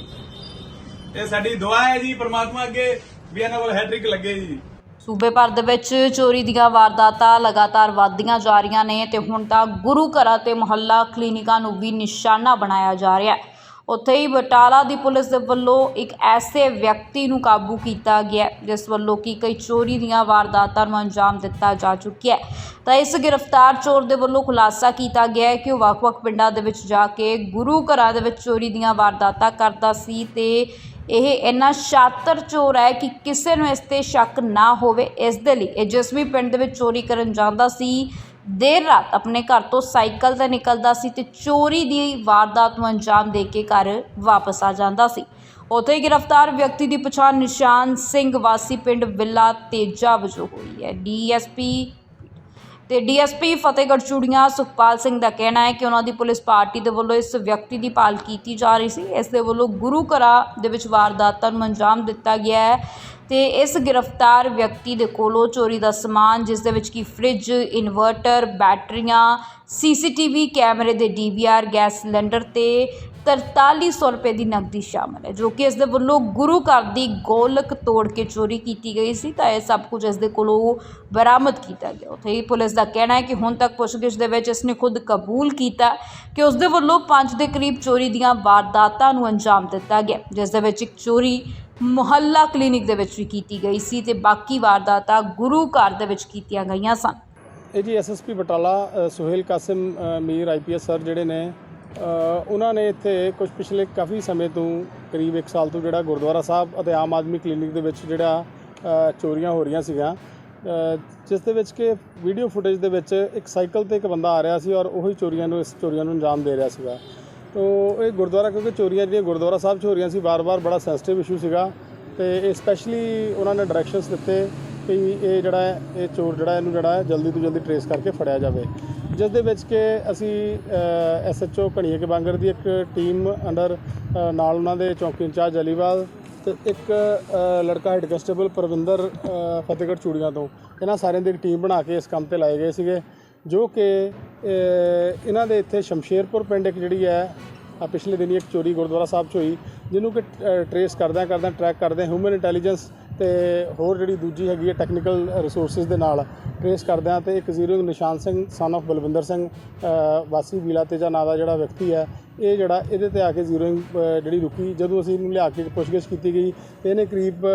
ਇਹ ਸਾਡੀ ਦੁਆ ਹੈ ਜੀ ਪ੍ਰਮਾਤਮਾ ਅੱਗੇ ਵੀ ਇਹਨਾਂ ਕੋਲ ਹੈਟ੍ਰਿਕ ਲੱਗੇ ਜੀ। ਸੂਬੇ ਭਰ ਦੇ ਵਿੱਚ ਚੋਰੀ ਦੀਆਂ ਵਾਰਦਾਤਾਂ ਲਗਾਤਾਰ ਵਧਦੀਆਂ ਜਾ ਰਹੀਆਂ ਨੇ ਤੇ ਹੁਣ ਤਾਂ ਗੁਰੂ ਘਰਾਂ ਤੇ ਮੁਹੱਲਾ ਕਲੀਨਿਕਾਂ ਨੂੰ ਵੀ ਨਿਸ਼ਾਨਾ ਬਣਾਇਆ ਜਾ ਰਿਹਾ ਹੈ। ਉੱਥੇ ਹੀ ਬਟਾਲਾ ਦੀ ਪੁਲਿਸ ਦੇ ਵੱਲੋਂ ਇੱਕ ਐਸੇ ਵਿਅਕਤੀ ਨੂੰ ਕਾਬੂ ਕੀਤਾ ਗਿਆ ਜਿਸ ਵੱਲੋਂ ਕਿ ਕਈ ਚੋਰੀ ਦੀਆਂ ਵਾਰਦਾਤਾਂ ਨੂੰ ਅੰਜਾਮ ਦਿੱਤਾ ਜਾ ਚੁੱਕਿਆ ਹੈ। ਤਾਂ ਇਸ ਗ੍ਰਿਫਤਾਰ ਚੋਰ ਦੇ ਵੱਲੋਂ ਖੁਲਾਸਾ ਕੀਤਾ ਗਿਆ ਹੈ ਕਿ ਉਹ ਵੱਖ-ਵੱਖ ਪਿੰਡਾਂ ਦੇ ਵਿੱਚ ਜਾ ਕੇ ਗੁਰੂ ਘਰਾਂ ਦੇ ਵਿੱਚ ਚੋਰੀ ਦੀਆਂ ਵਾਰਦਾਤਾਂ ਕਰਦਾ ਸੀ ਤੇ ਇਹ ਇੰਨਾ ਸ਼ਾਤਰ ਚੋਰ ਹੈ ਕਿ ਕਿਸੇ ਨੂੰ ਇਸ ਤੇ ਸ਼ੱਕ ਨਾ ਹੋਵੇ। ਇਸ ਦੇ ਲਈ ਇਹ ਜਿਸ ਵੀ ਪਿੰਡ ਦੇ ਵਿੱਚ ਚੋਰੀ ਕਰਨ ਜਾਂਦਾ ਸੀ ਦੇਰ ਰਾਤ ਆਪਣੇ ਘਰ ਤੋਂ ਸਾਈਕਲ ਤੇ ਨਿਕਲਦਾ ਸੀ ਤੇ ਚੋਰੀ ਦੀ ਵਾਰਦਾਤ ਨੂੰ ਅੰਜਾਮ ਦੇ ਕੇ ਘਰ ਵਾਪਸ ਆ ਜਾਂਦਾ ਸੀ। ਉੱਥੇ ਹੀ ਗ੍ਰਿਫਤਾਰ ਵਿਅਕਤੀ ਦੀ ਪਛਾਣ ਨਿਸ਼ਾਨ ਸਿੰਘ ਵਾਸੀ ਪਿੰਡ ਵਿੱਲਾ ਤੇਜਾ ਵਜੋਂ ਹੋਈ ਹੈ। ਡੀਐਸਪੀ ਤੇ ਡੀਐਸਪੀ ਫਤਿਹਗੜ੍ਹ ਚੂੜੀਆਂ ਸੁਖਪਾਲ ਸਿੰਘ ਦਾ ਕਹਿਣਾ ਹੈ ਕਿ ਉਹਨਾਂ ਦੀ ਪੁਲਿਸ ਪਾਰਟੀ ਦੇ ਵੱਲੋਂ ਇਸ ਵਿਅਕਤੀ ਦੀ ਭਾਲ ਕੀਤੀ ਜਾ ਰਹੀ ਸੀ। ਇਸ ਦੇ ਵੱਲੋਂ ਗੁਰੂ ਘਰਾਂ ਦੇ ਵਿੱਚ ਵਾਰਦਾਤਾਂ ਨੂੰ ਅੰਜਾਮ ਦਿੱਤਾ ਗਿਆ ਹੈ। ਤੇ ਇਸ ਗ੍ਰਿਫਤਾਰ ਵਿਅਕਤੀ ਦੇ ਕੋਲੋਂ ਚੋਰੀ ਦਾ ਸਮਾਨ, ਜਿਸ ਦੇ ਵਿੱਚ ਕੀ ਫ੍ਰਿਜ, ਇਨਵਰਟਰ, ਬੈਟਰੀਆਂ, ਸੀਸੀਟੀਵੀ ਕੈਮਰੇ ਦੇ ਡੀਵੀਆਰ ਗੈਸ ਸਿਲੰਡਰ ਤੇ 4300 ਰੁਪਏ ਦੀ ਨਕਦੀ ਸ਼ਾਮਲ ਹੈ ਜੋ ਕਿ ਇਸ ਦੇ ਵੱਲੋਂ ਗੁਰੂ ਘਰ ਦੀ ਗੋਲਕ ਤੋੜ ਕੇ ਚੋਰੀ ਕੀਤੀ ਗਈ ਸੀ ਤਾਂ ਇਹ ਸਭ ਕੁਝ ਇਸ ਦੇ ਕੋਲੋਂ ਬਰਾਮਦ ਕੀਤਾ ਗਿਆ। ਉੱਥੇ ਹੀ ਪੁਲਿਸ ਦਾ ਕਹਿਣਾ ਹੈ ਕਿ ਹੁਣ ਤੱਕ ਪੁੱਛਗਿੱਛ ਦੇ ਵਿੱਚ ਇਸ ਨੇ ਖੁਦ ਕਬੂਲ ਕੀਤਾ ਕਿ ਉਸ ਦੇ ਵੱਲੋਂ 5 ਦੇ ਕਰੀਬ ਚੋਰੀ ਦੀਆਂ ਵਾਰਦਾਤਾਂ ਨੂੰ ਅੰਜਾਮ ਦਿੱਤਾ ਗਿਆ ਜਿਸ ਦੇ ਵਿੱਚ ਇੱਕ ਚੋਰੀ ਮੁਹੱਲਾ ਕਲੀਨਿਕ ਦੇ ਵਿੱਚ ਵੀ ਕੀਤੀ ਗਈ ਸੀ ਤੇ ਬਾਕੀ ਵਾਰਦਾਤਾਂ ਗੁਰੂ ਘਰ ਦੇ ਵਿੱਚ ਕੀਤੀਆਂ ਗਈਆਂ ਸਨ। ਇਹ ਜੀ ਐਸਐਸਪੀ ਬਟਾਲਾ ਸੁਹੇਲ ਕਾਸਿਮ ਅ, ਮੀਰ ਆਈਪੀਐਸ ਸਰ ਜਿਹੜੇ ਨੇ ਉਹਨਾਂ ਨੇ ਇੱਥੇ ਕੁਝ ਪਿਛਲੇ ਕਾਫੀ ਸਮੇਂ ਤੋਂ ਕਰੀਬ 1 ਸਾਲ ਤੋਂ ਜਿਹੜਾ ਗੁਰਦੁਆਰਾ ਸਾਹਿਬ ਅਤੇ ਆਮ ਆਦਮੀ ਕਲੀਨਿਕ ਦੇ ਵਿੱਚ ਜਿਹੜਾ ਚੋਰੀਆਂ ਹੋ ਰਹੀਆਂ ਸੀਗੀਆਂ। ਜਿਸ ਦੇ ਵਿੱਚ ਕਿ ਵੀਡੀਓ ਫੁਟੇਜ ਦੇ ਵਿੱਚ ਇੱਕ ਸਾਈਕਲ ਤੇ ਇੱਕ ਬੰਦਾ ਆ ਰਿਹਾ ਸੀ ਔਰ ਉਹੀ ਚੋਰੀਆਂ ਨੂੰ, ਇਸ ਚੋਰੀਆਂ ਨੂੰ ਅੰਜਾਮ ਦੇ ਰਿਹਾ ਸੀਗਾ। ਤੋ ਇਹ ਗੁਰਦੁਆਰਾ, ਕਿਉਂਕਿ ਚੋਰੀਆਂ ਜਿਹੜੀਆਂ ਗੁਰਦੁਆਰਾ ਸਾਹਿਬ 'ਚ ਹੋ ਰਹੀਆਂ ਸੀ, ਵਾਰ-ਵਾਰ ਬੜਾ ਸੈਂਸਿਟਿਵ ਇਸ਼ੂ ਸੀਗਾ। ਤੇ ਇਹ ਸਪੈਸ਼ਲੀ ਉਹਨਾਂ ਨੇ ਡਾਇਰੈਕਸ਼ਨਸ ਦਿੱਤੇ ਕਿ ਇਹ ਜਿਹੜਾ ਹੈ ਇਹ ਚੋਰ ਜਿਹੜਾ, ਇਹਨੂੰ ਜਿਹੜਾ ਜਲਦੀ ਤੋਂ ਜਲਦੀ ਟਰੇਸ ਕਰਕੇ ਫੜਿਆ ਜਾਵੇ। ਜਿਸ ਦੇ ਵਿੱਚ ਕਿ ਅਸੀਂ ਐਸਐਚਓ ਘਣੀਏ ਕੇ ਬਾਂਗਰ ਦੀ ਇੱਕ ਟੀਮ ਅੰਡਰ ਨਾਲ ਉਹਨਾਂ ਦੇ ਚੌਂਕੀ ਇੰਚਾਰਜ ਅਲੀਵਾਲ ਤੇ ਇੱਕ ਲੜਕਾ ਹੈਡ ਕਨਸਟੇਬਲ ਪ੍ਰਵਿੰਦਰ ਫਤਿਹਗੜ੍ਹ ਚੂੜੀਆਂ ਤੋਂ। ਇਹਨਾਂ ਸਾਰਿਆਂ ਦੀ ਇੱਕ ਟੀਮ ਬਣਾ ਕੇ ਇਸ ਕੰਮ ਤੇ ਲਾਏ ਗਏ ਸੀਗੇ, ਜੋ ਕਿ ਇਹਨਾਂ ਦੇ ਇੱਥੇ ਸ਼ਮਸ਼ੇਰਪੁਰ ਪਿੰਡ ਇੱਕ ਜਿਹੜੀ ਹੈ ਪਿਛਲੇ ਦਿਨੀ ਇੱਕ ਚੋਰੀ ਗੁਰਦੁਆਰਾ ਸਾਹਿਬ 'ਚ ਹੋਈ। ਜਿਹਨੂੰ ਕਿ ਟਰੇਸ ਕਰਦਿਆਂ ਕਰਦਿਆਂ ਟਰੈਕ ਕਰਦੇ ਹਿਊਮਨ ਇੰਟੈਲੀਜੈਂਸ ਤੇ ਹੋਰ ਜਿਹੜੀ ਦੂਜੀ ਹੈਗੀ ਹੈ ਟੈਕਨੀਕਲ ਰਿਸੋਰਸਸ ਦੇ ਨਾਲ ਟਰੇਸ ਕਰਦਿਆਂ ਤੇ ਇੱਕ zero Nishan Singh son of Balwinder Singh ਵਾਸੀ ਵੀਲਾ ਤੇਜਾ ਨਾਂ ਦਾ ਜਿਹੜਾ ਵਿਅਕਤੀ ਹੈ, ਇਹ ਜਿਹੜਾ ਇਹਦੇ ਤੇ ਆ ਕੇ ਜ਼ੀਰੋਇੰਗ ਜਿਹੜੀ ਰੁਕੀ, ਜਦੋਂ ਅਸੀਂ ਇਹਨੂੰ ਲਿਆ ਕੇ ਪੁੱਛਗਿੱਛ ਕੀਤੀ ਗਈ ਤੇ ਇਹਨੇ ਕਰੀਬ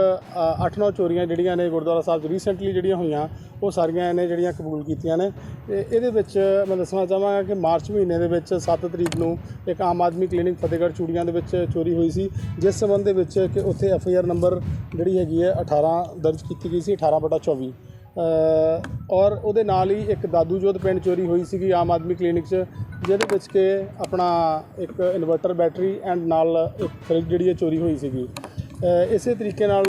8-9 ਚੋਰੀਆਂ ਜਿਹੜੀਆਂ ਨੇ ਗੁਰਦੁਆਰਾ ਸਾਹਿਬ 'ਚ ਰੀਸੈਂਟਲੀ ਜਿਹੜੀਆਂ ਹੋਈਆਂ, ਉਹ ਸਾਰੀਆਂ ਇਹਨੇ ਜਿਹੜੀਆਂ ਕਬੂਲ ਕੀਤੀਆਂ ਨੇ। ਤੇ ਇਹਦੇ ਵਿੱਚ ਮੈਂ ਦੱਸਣਾ ਚਾਹਾਂਗਾ ਕਿ ਮਾਰਚ ਮਹੀਨੇ ਦੇ ਵਿੱਚ 7 ਤਰੀਕ ਨੂੰ ਇੱਕ ਆਮ ਆਦਮੀ ਕਲੀਨਿਕ ਫਤਿਹਗੜ੍ਹ ਚੂੜੀਆਂ ਦੇ ਵਿੱਚ ਚੋਰੀ ਹੋਈ ਸੀ। ਜਿਸ ਸੰਬੰਧ ਦੇ ਵਿੱਚ ਕਿ ਉੱਥੇ ਐਫ ਆਈ ਆਰ ਨੰਬਰ ਜਿਹੜੀ ਹੈਗੀ ਹੈ 18 ਦਰਜ ਕੀਤੀ ਗਈ ਸੀ 18 ਬਟਾ 24 ਔਰ ਉਹਦੇ ਨਾਲ ਹੀ ਇੱਕ ਦਾਦੂ ਜੋਤ ਪਿੰਡ ਚੋਰੀ ਹੋਈ ਸੀਗੀ ਆਮ ਆਦਮੀ ਕਲੀਨਿਕ 'ਚ, ਜਿਹਦੇ ਵਿੱਚ ਕਿ ਆਪਣਾ ਇੱਕ ਇਨਵਰਟਰ ਬੈਟਰੀ ਐਂਡ ਨਾਲ ਇੱਕ ਫਰਿੱਜ ਜਿਹੜੀ ਹੈ ਚੋਰੀ ਹੋਈ ਸੀਗੀ। ਇਸੇ ਤਰੀਕੇ ਨਾਲ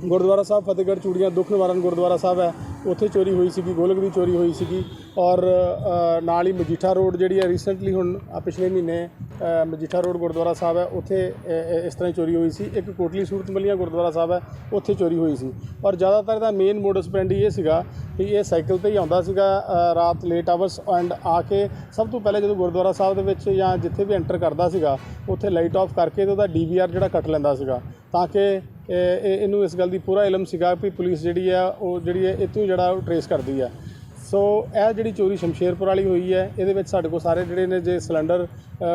ਗੁਰਦੁਆਰਾ ਸਾਹਿਬ ਫਤਿਹਗੜ੍ਹ ਚੂੜੀਆਂ ਦੁੱਖ ਨਿਵਾਰਨ ਗੁਰਦੁਆਰਾ ਸਾਹਿਬ ਹੈ, ਉੱਥੇ ਚੋਰੀ ਹੋਈ ਸੀਗੀ, ਗੋਲਕ ਦੀ ਚੋਰੀ ਹੋਈ ਸੀਗੀ ਔਰ ਨਾਲ ਹੀ ਮਜੀਠਾ ਰੋਡ ਜਿਹੜੀ ਹੈ ਰੀਸੈਂਟਲੀ ਹੁਣ ਪਿਛਲੇ ਮਹੀਨੇ ਮਜੀਠਾ ਰੋਡ ਗੁਰਦੁਆਰਾ ਸਾਹਿਬ ਹੈ, ਉੱਥੇ ਇਸ ਤਰ੍ਹਾਂ ਹੀ ਚੋਰੀ ਹੋਈ ਸੀ। ਇੱਕ ਕੋਟਲੀ ਸੂਰਤ ਮਲੀਆਂ ਗੁਰਦੁਆਰਾ ਸਾਹਿਬ ਹੈ, ਉੱਥੇ ਚੋਰੀ ਹੋਈ ਸੀ। ਔਰ ਜ਼ਿਆਦਾਤਰ ਦਾ ਮੇਨ ਮੋਡਸ ਪੈਂਡੀ ਇਹ ਸੀਗਾ ਕਿ ਇਹ ਸਾਈਕਲ ਤੇ ਹੀ ਆਉਂਦਾ ਸੀਗਾ ਰਾਤ ਲੇਟ ਆਵਰਸ ਐਂਡ ਆ ਕੇ ਸਭ ਤੋਂ ਪਹਿਲੇ ਜਦੋਂ ਗੁਰਦੁਆਰਾ ਸਾਹਿਬ ਦੇ ਵਿੱਚ ਜਾਂ ਜਿੱਥੇ ਵੀ ਐਂਟਰ ਕਰਦਾ ਸੀਗਾ, ਉੱਥੇ ਲਾਈਟ ਆਫ ਕਰਕੇ ਤੇ ਉਹਦਾ ਡੀਵੀਆਰ ਜਿਹੜਾ ਕੱਟ ਲੈਂਦਾ ਸੀਗਾ, ਤਾਂ ਕਿ ਇਹਨੂੰ ਇਸ ਗੱਲ ਦੀ ਪੂਰਾ ਇਲਮ ਸੀਗਾ ਵੀ ਪੁਲਿਸ ਜਿਹੜੀ ਆ ਉਹ ਜਿਹੜੀ ਹੈ ਇਤੋਂ ਜਿਹੜਾ ਉਹ ਟਰੇਸ ਕਰਦੀ ਆ। ਸੋ ਇਹ ਜਿਹੜੀ ਚੋਰੀ ਸ਼ਮਸ਼ੇਰਪੁਰ ਵਾਲੀ ਹੋਈ ਹੈ ਇਹਦੇ ਵਿੱਚ ਸਾਡੇ ਕੋਲ ਸਾਰੇ ਜਿਹੜੇ ਨੇ ਜੇ ਸਿਲੰਡਰ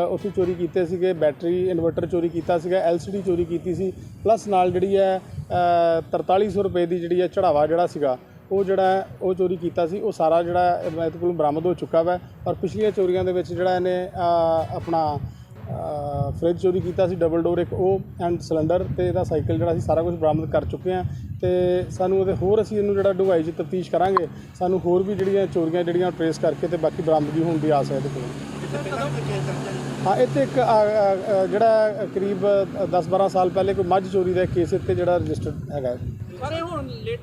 ਉੱਥੇ ਚੋਰੀ ਕੀਤੇ ਸੀਗੇ ਬੈਟਰੀ ਇਨਵਰਟਰ ਚੋਰੀ ਕੀਤਾ ਸੀਗਾ ਐਲਸੀਡੀ ਚੋਰੀ ਕੀਤੀ ਸੀ ਪਲੱਸ ਨਾਲ ਜਿਹੜੀ ਹੈ ਅ, 4300 ਰੁਪਏ ਦੀ ਜਿਹੜੀ ਹੈ ਚੜਾਵਾ ਜਿਹੜਾ ਸੀਗਾ ਉਹ ਜਿਹੜਾ ਉਹ ਚੋਰੀ ਕੀਤਾ ਸੀ ਉਹ ਸਾਰਾ ਜਿਹੜਾ ਇਹਦੇ ਕੋਲੋਂ ਬਰਾਮਦ ਹੋ ਚੁੱਕਾ ਵਾ। ਔਰ ਪਿਛਲੀਆਂ ਚੋਰੀਆਂ ਦੇ ਵਿੱਚ ਜਿਹੜਾ ਇਹਨੇ ਆਪਣਾ ਫ੍ਰਿਜ ਚੋਰੀ ਕੀਤਾ ਸੀ ਡਬਲ ਡੋਰ ਇੱਕ ਉਹ ਐਂਡ ਸਿਲੰਡਰ ਤੇ ਇਹਦਾ ਸਾਈਕਲ ਜਿਹੜਾ ਸੀ, ਸਾਰਾ ਕੁਝ ਬਰਾਮਦ ਕਰ ਚੁੱਕੇ ਆ ਤੇ ਸਾਨੂੰ ਉਹਦੇ ਹੋਰ ਅਸੀਂ ਇਹਨੂੰ ਜਿਹੜਾ ਡੁਗਾਈ 'ਚ ਤਫਤੀਸ਼ ਕਰਾਂਗੇ, ਸਾਨੂੰ ਹੋਰ ਵੀ ਜਿਹੜੀਆਂ ਚੋਰੀਆਂ ਜਿਹੜੀਆਂ ਟਰੇਸ ਕਰਕੇ ਤੇ ਬਾਕੀ ਬਰਾਮਦਗੀ ਹੋਣ ਦੀ ਆਸ ਹੈ ਇਹਦੇ ਕੋਲ। ਹਾਂ, ਇੱਥੇ ਇੱਕ ਜਿਹੜਾ ਕਰੀਬ 10-12 ਸਾਲ ਪਹਿਲੇ ਕੋਈ ਮੱਝ ਚੋਰੀ ਦਾ ਕੇਸ ਇੱਥੇ ਜਿਹੜਾ ਰਜਿਸਟਰਡ ਹੈਗਾ। ਸਾਰੇ ਹੁਣ ਲੇਟ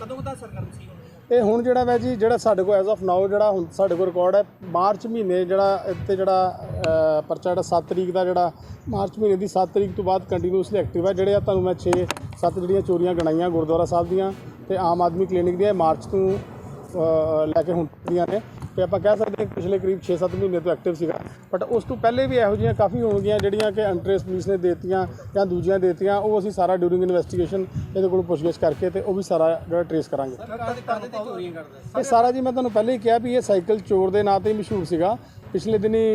ਕਦੋਂ ਦਾ ਸਰਗਰਮ ਸੀ ਇਹ ਹੁਣ ਜਿਹੜਾ ਵੈ ਜੀ, ਜਿਹੜਾ ਸਾਡੇ ਕੋਲ ਐਜ਼ ਆਫ ਨਾਓ ਜਿਹੜਾ ਹੁਣ ਸਾਡੇ ਕੋਲ ਰਿਕਾਰਡ ਹੈ, ਮਾਰਚ ਮਹੀਨੇ ਜਿਹੜਾ ਇੱਥੇ ਜਿਹੜਾ ਪਰਚਾ ਜਿਹੜਾ 7 ਤਰੀਕ ਦਾ ਜਿਹੜਾ, ਮਾਰਚ ਮਹੀਨੇ ਦੀ 7 ਤਰੀਕ ਤੋਂ ਬਾਅਦ ਕੰਟੀਨਿਊਸਲੀ ਐਕਟਿਵ ਹੈ। ਜਿਹੜੇ ਆ ਤੁਹਾਨੂੰ ਮੈਂ 6 7 ਜਿਹੜੀਆਂ ਚੋਰੀਆਂ ਗਣਾਈਆਂ ਗੁਰਦੁਆਰਾ ਸਾਹਿਬ ਦੀਆਂ ਤੇ ਆਮ ਆਦਮੀ ਕਲੀਨਿਕ ਦੀਆਂ ਮਾਰਚ ਤੋਂ ਲੈ ਕੇ ਹੁਣ ਦੀਆਂ ਨੇ। ਤੇ ਆਪਾਂ ਕਹਿ ਸਕਦੇ ਹਾਂ ਪਿਛਲੇ ਕਰੀਬ 6-7 ਮਹੀਨੇ ਤੋਂ ਐਕਟਿਵ ਸੀਗਾ। ਬਟ ਉਸ ਤੋਂ ਪਹਿਲੇ ਵੀ ਇਹੋ ਜਿਹੀਆਂ ਕਾਫੀ ਹੋਣਗੀਆਂ ਜਿਹੜੀਆਂ ਕਿ ਅੰਟਰੇਸ ਪੁਲਿਸ ਨੇ ਦੇਤੀਆਂ ਜਾਂ ਦੂਜੀਆਂ ਦੇਤੀਆਂ ਉਹ ਅਸੀਂ ਸਾਰਾ ਡਿਊਰਿੰਗ ਇਨਵੈਸਟੀਗੇਸ਼ਨ ਇਹਦੇ ਕੋਲੋਂ ਪੁੱਛਗਿੱਛ ਕਰਕੇ ਤੇ ਉਹ ਵੀ ਸਾਰਾ ਜਿਹੜਾ ਟਰੇਸ ਕਰਾਂਗੇ। ਇਹ ਸਾਰਾ ਜੀ ਮੈਂ ਤੁਹਾਨੂੰ ਪਹਿਲੇ ਹੀ ਕਿਹਾ ਵੀ ਇਹ ਸਾਈਕਲ ਚੋਰ ਦੇ ਨਾਂ ਤੇ ਹੀ ਮਸ਼ਹੂਰ ਸੀਗਾ। ਪਿਛਲੇ ਦਿਨੀ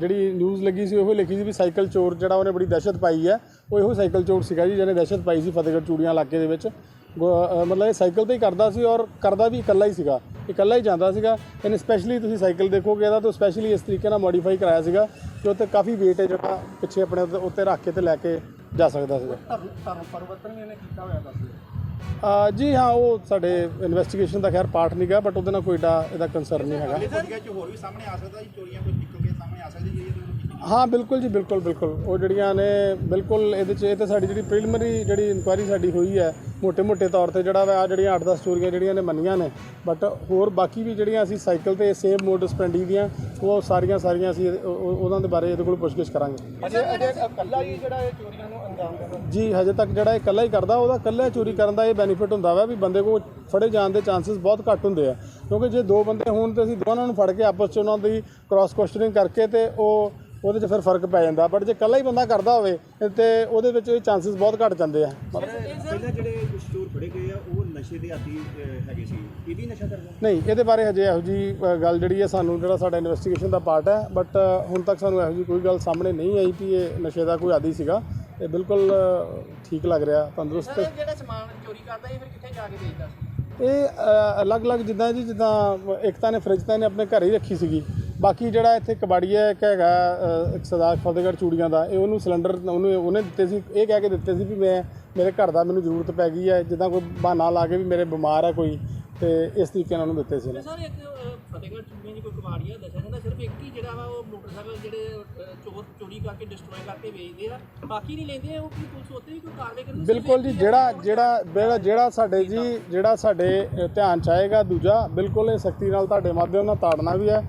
ਜਿਹੜੀ ਨਿਊਜ਼ ਲੱਗੀ ਸੀ ਉਹ ਲਿਖੀ ਸੀ ਵੀ ਸਾਈਕਲ ਚੋਰ ਜਿਹੜਾ ਉਹਨੇ ਬੜੀ ਦਹਿਸ਼ਤ ਪਾਈ ਹੈ ਉਹ ਇਹੋ ਸਾਈਕਲ ਚੋਰ ਸੀਗਾ ਜੀ ਜਿਹਨੇ ਦਹਿਸ਼ਤ ਪਾਈ ਸੀ ਫਤਿਹਗੜ੍ਹ ਚੂੜੀਆਂ ਇਲਾਕੇ ਦੇ ਵਿੱਚ। ਮਤਲਬ ਇਹ ਸਾਈਕਲ ਤੇ ਹੀ ਕਰਦਾ ਸੀ ਔਰ ਕਰਦਾ ਵੀ ਇਕੱਲਾ ਹੀ ਸੀਗਾ। ਇਕੱਲਾ ਹੀ ਜਾਂਦਾ ਸੀਗਾ। ਇਹਨੇ ਸਪੈਸ਼ਲੀ ਤੁਸੀਂ ਸਾਈਕਲ ਦੇਖੋਗੇ ਇਹਦਾ ਤਾਂ ਸਪੈਸ਼ਲੀ ਇਸ ਤਰੀਕੇ ਨਾਲ ਮੋਡੀਫਾਈ ਕਰਾਇਆ ਸੀਗਾ ਕਿ ਉੱਤੇ ਕਾਫੀ weight ਹੈ ਜਿਹੜਾ ਪਿੱਛੇ ਆਪਣੇ ਉੱਤੇ- ਰੱਖ ਕੇ ਤੇ ਲੈ ਕੇ ਜਾ ਸਕਦਾ ਸੀਗਾ। ਧਰਮ ਧਰਮ ਪਰਿਵਰਤਨ ਵੀ ਇਹਨੇ ਕੀਤਾ ਹੋਇਆ ਦੱਸਦੇ ਅ, ਜੀ ਹਾਂ ਉਹ ਸਾਡੇ ਇਨਵੈਸਟੀਗੇਸ਼ਨ ਦਾ ਖੈਰ ਪਾਰਟ ਨਹੀਂ ਗਾ ਬਟ ਉਹਦੇ ਨਾਲ ਕੋਈ ਡਾ ਇਹਦਾ ਕੰਸਰਨ ਨਹੀਂ ਹੈਗਾ। ਚ ਹੋਰ ਵੀ ਸਾਹਮਣੇ ਆ ਸਕਦਾ ਜੀ ਚੋਰੀਆਂ ਕੋਈ ਨਿਕਲ ਕੇ ਸਾਹਮਣੇ ਆ ਸਕਦੀ ਹਾਂ ਬਿਲਕੁਲ ਜੀ ਬਿਲਕੁਲ ਬਿਲਕੁਲ। ਉਹ ਜਿਹੜੀਆਂ ਨੇ ਬਿਲਕੁਲ ਇਹਦੇ ਚ ਇਹ ਤਾਂ ਸਾਡੀ ਜਿਹੜੀ ਪ੍ਰੀਲਿਮਿਨਰੀ ਜਿਹੜੀ ਇਨਕੁਆਇਰੀ ਸਾਡੀ ਹੋਈ ਹੈ ਮੋٹے-ਮੋٹے ਤੌਰ ਤੇ ਜਿਹੜਾ ਆ ਜਿਹੜੀਆਂ 8-10 ਚੋਰੀਆਂ ਜਿਹੜੀਆਂ ਨੇ ਮੰਨੀਆਂ ਨੇ। ਬਟ ਹੋਰ ਬਾਕੀ ਵੀ ਜਿਹੜੀਆਂ ਅਸੀਂ ਸਾਈਕਲ ਤੇ ਸੇਮ ਮੋਡ ਸਪੈਂਡੀ ਦੀਆਂ ਉਹ ਸਾਰੀਆਂ ਸਾਰੀਆਂ ਅਸੀਂ ਉਹਨਾਂ ਦੇ ਬਾਰੇ ਇਹਦੇ ਕੋਲ ਪੁੱਛਗਿੱਛ ਕਰਾਂਗੇ। ਅਜੇ ਇਕੱਲਾ ਹੀ ਜਿਹੜਾ ਇਹ ਚੋਰੀਆਂ ਨੂੰ ਅੰਜਾਮ ਦਿੰਦਾ ਜੀ ਹਜੇ ਤੱਕ ਜਿਹੜਾ ਇਹ ਇਕੱਲਾ ਹੀ ਕਰਦਾ ਉਹਦਾ ਇਕੱਲਾ ਚੋਰੀ ਕਰਨ ਦਾ ਇਹ ਬੈਨੀਫਿਟ ਹੁੰਦਾ ਵਾ ਵੀ ਬੰਦੇ ਕੋਲ ਫੜੇ ਜਾਣ ਦੇ ਚਾਂਸਸ ਬਹੁਤ ਘੱਟ ਹੁੰਦੇ ਆ। ਕਿਉਂਕਿ ਜੇ ਦੋ ਬੰਦੇ ਹੋਣ ਤੇ ਅਸੀਂ ਦੋਨਾਂ ਨੂੰ ਫੜ ਕੇ ਆਪਸ 'ਚ ਉਹਨਾਂ ਦੀ ਕ੍ਰਾਸ ਕੁਐਸਚਨਿੰਗ ਕਰਕੇ ਤੇ ਉਹ ਉਹਦੇ 'ਚ ਫਿਰ ਫ਼ਰਕ ਪੈ ਜਾਂਦਾ ਬਟ ਜੇ ਇਕੱਲਾ ਹੀ ਬੰਦਾ ਕਰਦਾ ਹੋਵੇ ਤੇ ਉਹਦੇ ਵਿੱਚ ਇਹ ਚਾਂਸਸ ਬਹੁਤ ਘੱਟ ਜਾਂਦੇ ਆ। ਪਹਿਲਾਂ ਜਿਹੜੇ ਚੋਰ ਫੜੇ ਗਏ ਆ ਉਹ ਨਸ਼ੇ ਦੇ ਆਦੀ ਹੈਗੇ ਸੀ। ਇਹਦੀ ਨਸ਼ਾ ਕਰਦੇ? ਨਹੀਂ ਇਹਦੇ ਬਾਰੇ ਹਜੇ ਇਹੋ ਜੀ ਗੱਲ ਜਿਹੜੀ ਹੈ ਸਾਨੂੰ ਜਿਹੜਾ ਸਾਡਾ ਇਨਵੈਸਟੀਗੇਸ਼ਨ ਦਾ ਪਾਰਟ ਹੈ ਬਟ ਹੁਣ ਤੱਕ ਸਾਨੂੰ ਇਹੋ ਜੀ ਕੋਈ ਗੱਲ ਸਾਹਮਣੇ ਨਹੀਂ ਆਈ ਕਿ ਇਹ ਨਸ਼ੇ ਦਾ ਕੋਈ ਆਦੀ ਸੀਗਾ। ਇਹ ਬਿਲਕੁਲ ਠੀਕ ਲੱਗ ਰਿਹਾ ਤੰਦਰੁਸਤ। ਜਿਹੜਾ ਸਮਾਨ ਚੋਰੀ ਕਰਦਾ ਇਹ ਫਿਰ ਕਿੱਥੇ ਜਾ ਕੇ ਵੇਚਦਾ? ਸੀ ਇਹ ਅਲੱਗ-ਅਲੱਗ ਜਿੱਦਾਂ ਜੀ ਜਿੱਦਾਂ ਇੱਕ ਤਾਂ ਨੇ ਫ੍ਰਿਜ ਤਾਂ ਨੇ ਆਪਣੇ ਘਰੇ ਹੀ ਰੱਖੀ ਸੀਗੀ। ਬਾਕੀ ਜਿਹੜਾ ਇੱਥੇ ਕਬਾੜੀਆ ਇੱਕ ਹੈਗਾ ਇੱਕ ਸਰਦਾਰ ਫਤਿਹਗੜ੍ਹ ਚੂੜੀਆਂ ਦਾ ਇਹ ਉਹਨੂੰ ਸਿਲੰਡਰ ਉਹਨੂੰ ਉਹਨੇ ਦਿੱਤੇ ਸੀ ਇਹ ਕਹਿ ਕੇ ਦਿੱਤੇ ਸੀ ਵੀ ਮੈਂ ਮੇਰੇ ਘਰ ਦਾ ਮੈਨੂੰ ਜ਼ਰੂਰਤ ਪੈ ਗਈ ਹੈ ਜਿੱਦਾਂ ਕੋਈ ਬਹਾਨਾ ਲਾ ਕੇ ਵੀ ਮੇਰੇ ਬਿਮਾਰ ਹੈ ਕੋਈ ਤੇ ਇਸ ਤਰੀਕੇ ਨਾਲ ਉਹਨੂੰ ਦਿੱਤੇ ਸੀ ਸਰ ਇੱਕ ਫਤਿਹਗੜ੍ਹ ਚੂੜੀਆਂ ਦੀ ਕੋਈ ਕਬਾੜੀ ਆ ਦੱਸਿਆ ਜਾਂਦਾ ਸਿਰਫ ਇੱਕ ਹੀ ਜਿਹੜਾ ਵਾ ਉਹ ਮੋਟਰਸਾਈਕਲ ਜਿਹੜੇ ਚੋਰ ਚੋਰੀ ਕਰਕੇ ਡਿਸਟਰੋਏ ਕਰਕੇ ਵੇਚਦੇ ਆ ਬਾਕੀ ਨਹੀਂ ਲੈਂਦੇ ਉਹ ਕੀ ਪੁਲਿਸ ਉੱਤੇ ਵੀ ਕੋਈ ਕਾਰਵਾਈ ਕਰਨੀ ਬਿਲਕੁਲ ਜੀ ਜਿਹੜਾ ਜਿਹੜਾ ਜਿਹੜਾ ਜਿਹੜਾ ਸਾਡੇ ਜੀ ਜਿਹੜਾ ਸਾਡੇ ਧਿਆਨ ਚ ਆਏਗਾ ਦੂਜਾ ਬਿਲਕੁਲ ਇਹ ਸਖਤੀ ਨਾਲ ਤੁਹਾਡੇ ਮਾਧਿਅਮ ਨਾਲ ਤਾੜਨਾ ਵੀ ਹੈ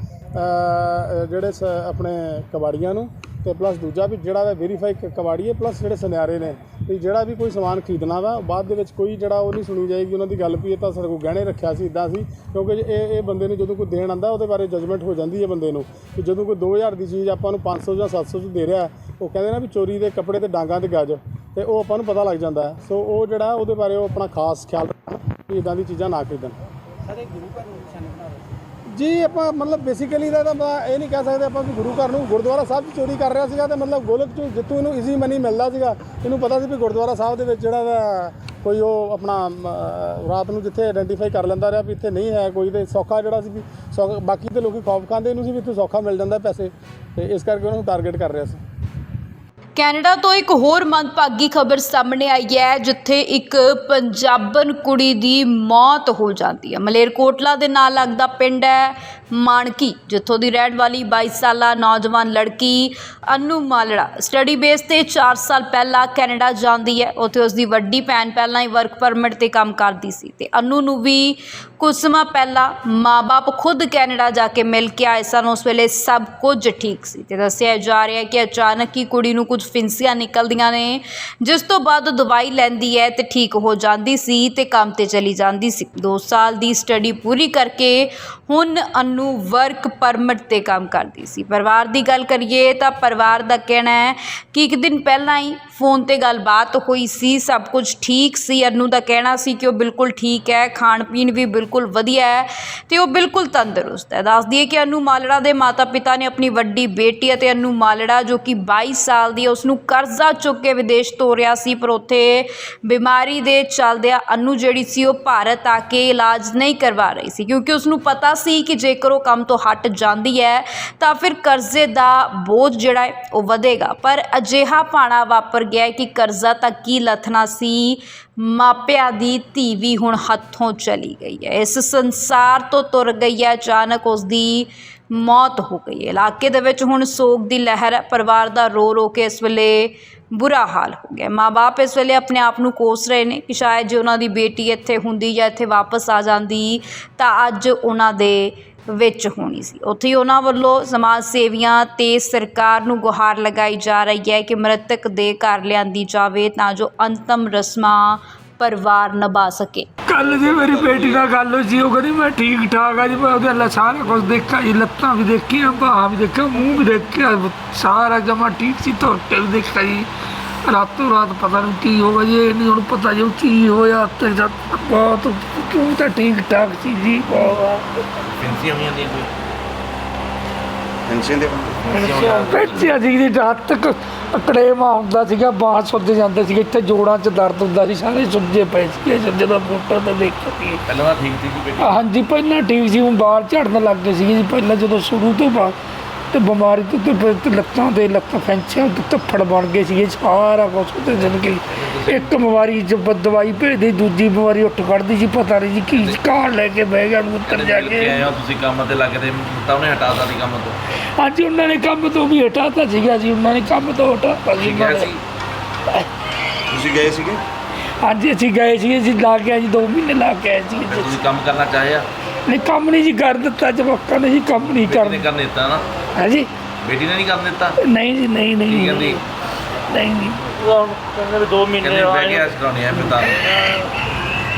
ਜਿਹੜੇ ਸ- ਆਪਣੇ ਕਬਾੜੀਆਂ ਨੂੰ ਤੇ ਪਲੱਸ ਦੂਜਾ ਵੀ ਜਿਹੜਾ ਵਾ ਵੈਰੀਫਾਈ ਕਬਾੜੀ ਹੈ ਪਲੱਸ ਜਿਹੜੇ ਸੁਨਿਆਰੇ ਨੇ, ਵੀ ਜਿਹੜਾ ਵੀ ਕੋਈ ਸਮਾਨ ਖਰੀਦਣਾ ਵਾ ਬਾਅਦ ਦੇ ਵਿੱਚ ਕੋਈ ਜਿਹੜਾ ਉਹ ਨਹੀਂ ਸੁਣੀ ਜਾਏਗੀ, ਉਹਨਾਂ ਦੀ ਗੱਲ ਵੀ ਇਹ ਤਾਂ ਸਾਡੇ ਕੋਲ ਗਹਿਣੇ ਰੱਖਿਆ ਸੀ ਇਦਾਂ ਸੀ, ਕਿਉਂਕਿ ਇਹ ਇਹ ਬੰਦੇ ਨੂੰ ਜਦੋਂ ਕੋਈ ਦੇਣ ਆਂਦਾ ਉਹਦੇ ਬਾਰੇ ਜਜਮੈਂਟ ਹੋ ਜਾਂਦੀ ਹੈ ਬੰਦੇ ਨੂੰ। ਕਿ ਜਦੋਂ ਕੋਈ 2000 ਦੀ ਚੀਜ਼ ਆਪਾਂ ਨੂੰ 500 ਜਾਂ 700 ਚ ਦੇ ਰਿਹਾ, ਉਹ ਕਹਿੰਦੇ ਨਾ ਵੀ ਚੋਰੀ ਦੇ ਕੱਪੜੇ ਤੇ ਡਾਂਗਾਂ ਤੇ ਗੱਜ, ਤੇ ਉਹ ਆਪਾਂ ਨੂੰ ਪਤਾ ਲੱਗ ਜਾਂਦਾ ਸੋ ਉਹ ਜਿਹੜਾ ਉਹਦੇ ਬਾਰੇ ਉਹ ਆਪਣਾ ਖਾਸ ਖਿਆਲ ਰੱਖਣਾ, ਵੀ ਇਦਾਂ ਦੀ ਚੀਜ਼ਾਂ ਨਾ ਖਰੀਦਣ। ਸਾਡੇ ਗੁਰੂ ਘਰ ਨੂੰ ਨਿਸ਼ਾਨਾ ਜੀ, ਆਪਾਂ ਮਤਲਬ ਬੇਸਿਕਲੀ ਦਾ ਤਾਂ ਆਪਾਂ ਇਹ ਨਹੀਂ ਕਹਿ ਸਕਦੇ ਆਪਾਂ ਵੀ ਗੁਰੂ ਘਰ ਨੂੰ ਗੁਰਦੁਆਰਾ ਸਾਹਿਬ 'ਚ ਚੋਰੀ ਕਰ ਰਿਹਾ ਸੀਗਾ ਤੇ ਮਤਲਬ ਗੋਲਕ 'ਚੋਂ ਜਿੱਥੋਂ ਇਹਨੂੰ ਈਜ਼ੀ ਮਨੀ ਮਿਲਦਾ ਸੀਗਾ। ਇਹਨੂੰ ਪਤਾ ਸੀ ਵੀ ਗੁਰਦੁਆਰਾ ਸਾਹਿਬ ਦੇ ਵਿੱਚ ਜਿਹੜਾ ਵਾ ਕੋਈ ਉਹ ਆਪਣਾ ਰਾਤ ਨੂੰ ਜਿੱਥੇ ਆਇਡੈਂਟੀਫਾਈ ਕਰ ਲੈਂਦਾ ਰਿਹਾ ਵੀ ਇੱਥੇ ਨਹੀਂ ਹੈ ਕੋਈ ਤੇ ਸੌਖਾ ਜਿਹੜਾ ਸੀ ਵੀ ਸੌਖਾ ਬਾਕੀ ਤੇ ਲੋਕੀ ਖੌਫ ਖਾਂਦੇ ਇਹਨੂੰ ਸੀ ਵੀ ਇੱਥੇ ਸੌਖਾ ਮਿਲ ਜਾਂਦਾ ਪੈਸੇ ਤੇ ਇਸ ਕਰਕੇ ਉਹਨੂੰ ਟਾਰਗੇਟ ਕਰ ਰਿਹਾ ਸੀ। ਕੈਨੇਡਾ ਤੋਂ ਇੱਕ ਹੋਰ ਮੰਦਭਾਗੀ ਖਬਰ ਸਾਹਮਣੇ ਆਈ ਹੈ, ਜਿੱਥੇ ਇੱਕ ਪੰਜਾਬਣ ਕੁੜੀ ਦੀ ਮੌਤ ਹੋ ਜਾਂਦੀ ਹੈ। ਮਲੇਰਕੋਟਲਾ ਦੇ ਨਾਲ ਲੱਗਦਾ ਪਿੰਡ ਹੈ ਮਾਨਕੀ ਜਿੱਥੋਂ ਦੀ ਰਹਿਣ ਵਾਲੀ 22 ਸਾਲਾ ਨੌਜਵਾਨ ਲੜਕੀ ਅਨੂ ਮਾਲੜਾ ਸਟੱਡੀ ਬੇਸ ਤੇ 4 ਸਾਲ ਪਹਿਲਾਂ ਕੈਨੇਡਾ ਜਾਂਦੀ ਹੈ। ਉੱਥੇ ਉਸ ਦੀ ਵੱਡੀ ਭੈਣ ਪਹਿਲਾਂ ਹੀ ਵਰਕ ਪਰਮਿਟ ਤੇ ਕੰਮ ਕਰਦੀ ਸੀ ਤੇ ਅਨੂ ਨੂੰ ਵੀ ਕੁਝ ਸਮਾਂ ਪਹਿਲਾਂ ਮਾਪੇ ਖੁਦ ਕੈਨੇਡਾ ਜਾ ਕੇ ਮਿਲ ਕੇ ਆਏ ਸਨ। ਉਸ ਵੇਲੇ ਸਭ ਕੁਝ ਠੀਕ ਸੀ ਤੇ ਦੱਸਿਆ ਜਾ ਰਿਹਾ ਹੈ ਕਿ ਅਚਾਨਕ ਹੀ ਕੁੜੀ ਨੂੰ ਕੁਝ ਫਿੰਸੀਆਂ ਨਿਕਲਦੀਆਂ ਨੇ। ਜਿਸ ਤੋਂ ਬਾਅਦ ਦਵਾਈ ਲੈਂਦੀ ਹੈ ਤੇ ਠੀਕ ਹੋ ਜਾਂਦੀ ਸੀ ਤੇ ਕੰਮ ਤੇ ਚਲੀ ਜਾਂਦੀ ਸੀ। 2 ਸਾਲ ਦੀ ਸਟੱਡੀ ਪੂਰੀ ਕਰਕੇ ਹੁਣ ਅਨੂ ਵਰਕ ਪਰਮਿਟ ਤੇ ਕੰਮ ਕਰਦੀ ਸੀ। ਪਰਿਵਾਰ ਦੀ ਗੱਲ ਕਰੀਏ ਤਾਂ ਪਰਿਵਾਰ ਦਾ ਕਹਿਣਾ ਹੈ ਕਿ ਇੱਕ ਦਿਨ ਪਹਿਲਾਂ ਹੀ ਫੋਨ ਤੇ ਗੱਲਬਾਤ ਹੋਈ ਸੀ, ਸਭ ਕੁਝ ਠੀਕ ਸੀ। ਅਨੂ ਦਾ ਕਹਿਣਾ ਸੀ ਕਿ ਉਹ ਬਿਲਕੁਲ ਠੀਕ ਹੈ ਖਾਣ ਪੀਣ ਵੀ ਬਿਲਕੁਲ ਵਧੀਆ ਹੈ ਤੇ ਉਹ ਬਿਲਕੁਲ ਤੰਦਰੁਸਤ ਹੈ। ਦੱਸ ਦਈਏ ਕਿ ਅਨੂ ਮਾਲੜਾ ਦੇ ਮਾਤਾ-ਪਿਤਾ ਨੇ ਆਪਣੀ ਵੱਡੀ ਬੇਟੀ ਅਤੇ ਅਨੂ ਮਾਲੜਾ ਜੋ ਕਿ 22 ਸਾਲ ਦੀ ਉਸ ਨੂੰ ਕਰਜ਼ਾ ਚੁੱਕ ਕੇ ਵਿਦੇਸ਼ ਤੋਰਿਆ ਸੀ, ਪਰ ਉੱਥੇ ਬਿਮਾਰੀ ਦੇ ਚੱਲਦਿਆਂ ਅਨੂ ਜਿਹੜੀ ਸੀ ਉਹ ਭਾਰਤ ਆ ਕੇ ਇਲਾਜ ਨਹੀਂ ਕਰਵਾ ਰਹੀ ਸੀ, ਕਿਉਂਕਿ ਉਸ ਨੂੰ ਪਤਾ ਸੀ ਕਿ ਜੇਕਰ ਉਹ ਕੰਮ ਤੋਂ ਹਟ ਜਾਂਦੀ ਹੈ, ਤਾਂ ਫਿਰ ਕਰਜ਼ੇ ਦਾ ਬੋਝ ਜਿਹੜਾ ਹੈ ਉਹ ਵਧੇਗਾ। ਪਰ ਅਜਿਹਾ ਪਾਣਾ ਵਾਪਰ ਗਿਆ ਕਿ ਕਰਜ਼ਾ ਤਾਂ ਕੀ ਲੱਥਣਾ ਸੀ ਮਾਪਿਆਂ ਦੀ ਧੀ ਵੀ ਹੁਣ ਹੱਥੋਂ ਚਲੀ ਗਈ ਹੈ। ਇਸ ਸੰਸਾਰ ਤੋਂ ਤੁਰ ਗਈ ਹੈ, ਅਚਾਨਕ ਉਸ ਦੀ ਮੌਤ ਹੋ ਗਈ ਹੈ। ਇਲਾਕੇ ਦੇ ਵਿੱਚ ਹੁਣ ਸੋਗ ਦੀ ਲਹਿਰ ਹੈ, ਪਰਿਵਾਰ ਦਾ ਰੋ ਰੋ ਕੇ ਇਸ ਵੇਲੇ ਬੁਰਾ ਹਾਲ ਹੋ ਗਿਆ ਮਾਪੇ ਇਸ ਵੇਲੇ ਆਪਣੇ ਆਪ ਨੂੰ ਕੋਸ ਰਹੇ ਨੇ ਕਿ ਸ਼ਾਇਦ ਜੇ ਉਹਨਾਂ ਦੀ ਬੇਟੀ ਇੱਥੇ ਹੁੰਦੀ ਜਾਂ ਇੱਥੇ ਵਾਪਸ ਆ ਜਾਂਦੀ ਤਾਂ ਅੱਜ ਉਹਨਾਂ ਦੇ ਵਿੱਚ ਹੋਣੀ ਸੀ। ਉੱਥੇ ਹੀ ਉਹਨਾਂ ਵੱਲੋਂ ਸਮਾਜ ਸੇਵੀਆਂ ਤੇ ਸਰਕਾਰ ਨੂੰ ਗੁਹਾਰ ਲਗਾਈ ਜਾ ਰਹੀ ਹੈ ਕਿ ਮ੍ਰਿਤਕ ਦੇ ਘਰ ਲਿਆਂਦੀ ਜਾਵੇ ਤਾਂ ਜੋ ਅੰਤਮ ਰਸਮਾਂ ਪਰਿਵਾਰ ਨਿਭਾ ਸਕੇ। ਕੱਲ ਜੀ ਮੇਰੀ ਬੇਟੀ ਨਾਲ ਗੱਲ ਹੋਈ ਸੀ, ਉਹ ਕਹਿੰਦੀ, ਮੈਂ ਠੀਕ ਠਾਕ ਆ ਜੀ, ਮੈਂ ਉਹਦੇ ਅੱਲਾ ਸਾਰਾ ਕੁਝ ਦੇਖਿਆ ਜੀ, ਲੱਤਾਂ ਵੀ ਦੇਖੀਆਂ ਬਾਹਾਂ ਵੀ ਦੇਖਿਆ, ਮੂੰਹ ਵੀ ਦੇਖਿਆ, ਸਾਰਾ ਜਮਾ ਠੀਕ ਸੀ, ਧੋਤੇ ਵੀ ਦੇਖਿਆ ਜੀ। ਰਾਤੋਂ ਰਾਤ ਪਤਾ ਨਹੀਂ ਕੀ ਹੋ ਗਿਆ ਜੀ ਇਹ ਨਹੀਂ ਹੁਣ ਪਤਾ ਜੀ ਕੀ ਹੋਇਆ ਤੇ ਜਦ ਬਹੁਤ ਤੂੰ ਤਾਂ ਠੀਕ ਠਾਕ ਸੀ ਜੀ ਪੈਨਸ਼ਨ ਦੇ ਸੀ ਜੀ ਰਾਤ ਤੱਕ ਅਕੜੇਮਾ ਹੁੰਦਾ ਸੀਗਾ ਬਾਂਹ ਸੁੱਜ ਜਾਂਦੇ ਸੀ ਇੱਥੇ ਜੋੜਾਂ 'ਚ ਦਰਦ ਹੁੰਦਾ ਸੀ ਸਾਰੇ ਸੁੱਜੇ ਪਏ ਸੀ ਜਦੋਂ ਫੋਟੋ ਤੇ ਦੇਖਿਆ ਸੀ ਪਹਿਲਾਂ ਤਾਂ ਠੀਕ ਸੀ ਕਿ ਹਾਂਜੀ ਪਹਿਲਾਂ ਠੀਕ ਸੀ ਹੁਣ ਬਾਲ ਝੜਨ ਲੱਗ ਗਏ ਸੀ ਜੀ ਪਹਿਲਾਂ ਜਦੋਂ ਸ਼ੁਰੂ ਤੋਂ ਬਾਅਦ ਤੇ ਬਿਮਾਰੀ ਤੋਂ ਤੇ ਫਿਰ ਤੇ ਲੱਤਾਂ ਤੇ ਲੱਤਾਂ ਫੈਂਚੀਆਂ ਤੇ ਧੱਫੜ ਬਣ ਗਏ ਸੀ ਸਾਰਾ ਕੁਝ ਤੇ ਜ਼ਿੰਦਗੀ ਇੱਕ ਬਿਮਾਰੀ ਜਬ ਦਵਾਈ ਭੇਜਦੀ ਦੂਜੀ ਬਿਮਾਰੀ ਉੱਠ ਖੜਦੀ ਸੀ ਪਤਾ ਨਹੀਂ ਜੀ ਕੀ ਕਾਲ ਲੈ ਕੇ ਬਹਿ ਗਿਆ ਉੱਤਰ ਜਾ ਕੇ। ਤੁਸੀਂ ਕੰਮ ਤੇ ਲੱਗਦੇ ਤਾਂ ਉਹਨੇ ਹਟਾਤਾ ਦੀ ਕੰਮ ਤੋਂ? ਹਾਂਜੀ ਉਹਨਾਂ ਨੇ ਕੰਮ ਤੋਂ ਵੀ ਹਟਾਤਾ ਸੀਗਾ ਜੀ ਉਹਨਾਂ ਨੇ ਕੰਮ ਤੋਂ ਹਟਾਤਾ ਸੀ ਨੇ। ਤੁਸੀਂ ਗਏ ਸੀਗੇ? ਹਾਂਜੀ ਅਸੀਂ ਗਏ ਸੀ ਅਸੀਂ ਲਾ ਕੇ ਜੀ 2 ਮਹੀਨੇ ਲਾ ਕੇ ਆਏ ਸੀ ਤੁਸੀਂ ਕੰਮ ਕਰਨਾ ਚਾਹਿਆ ਨਹੀਂ ਕੰਮ ਨਹੀਂ ਜੀ ਕਰ ਦਿੱਤਾ ਜਵਾਕਾਂ ਨੇ ਜੀ ਕੰਮ ਨਹੀਂ ਬੇਟੀ ਨੇ ਕਰ ਕਰਨ ਦਿੱਤਾ ਨਾ। ਹਾਂਜੀ? ਬੇਟੀ ਨੇ ਨਹੀਂ ਕਰਨ ਦਿੱਤਾ? ਨਹੀਂ ਜੀ ਨਹੀਂ ਨਹੀਂ ਕੀ ਕਹਿੰਦੀ? ਨਹੀਂ ਜੀ। ਕਹਿੰਦੇ ਬਹਿ ਕੇ ਐਸ ਕਰਾਉਣੀ ਹੈ ਪਿਤਾ ਨੂੰ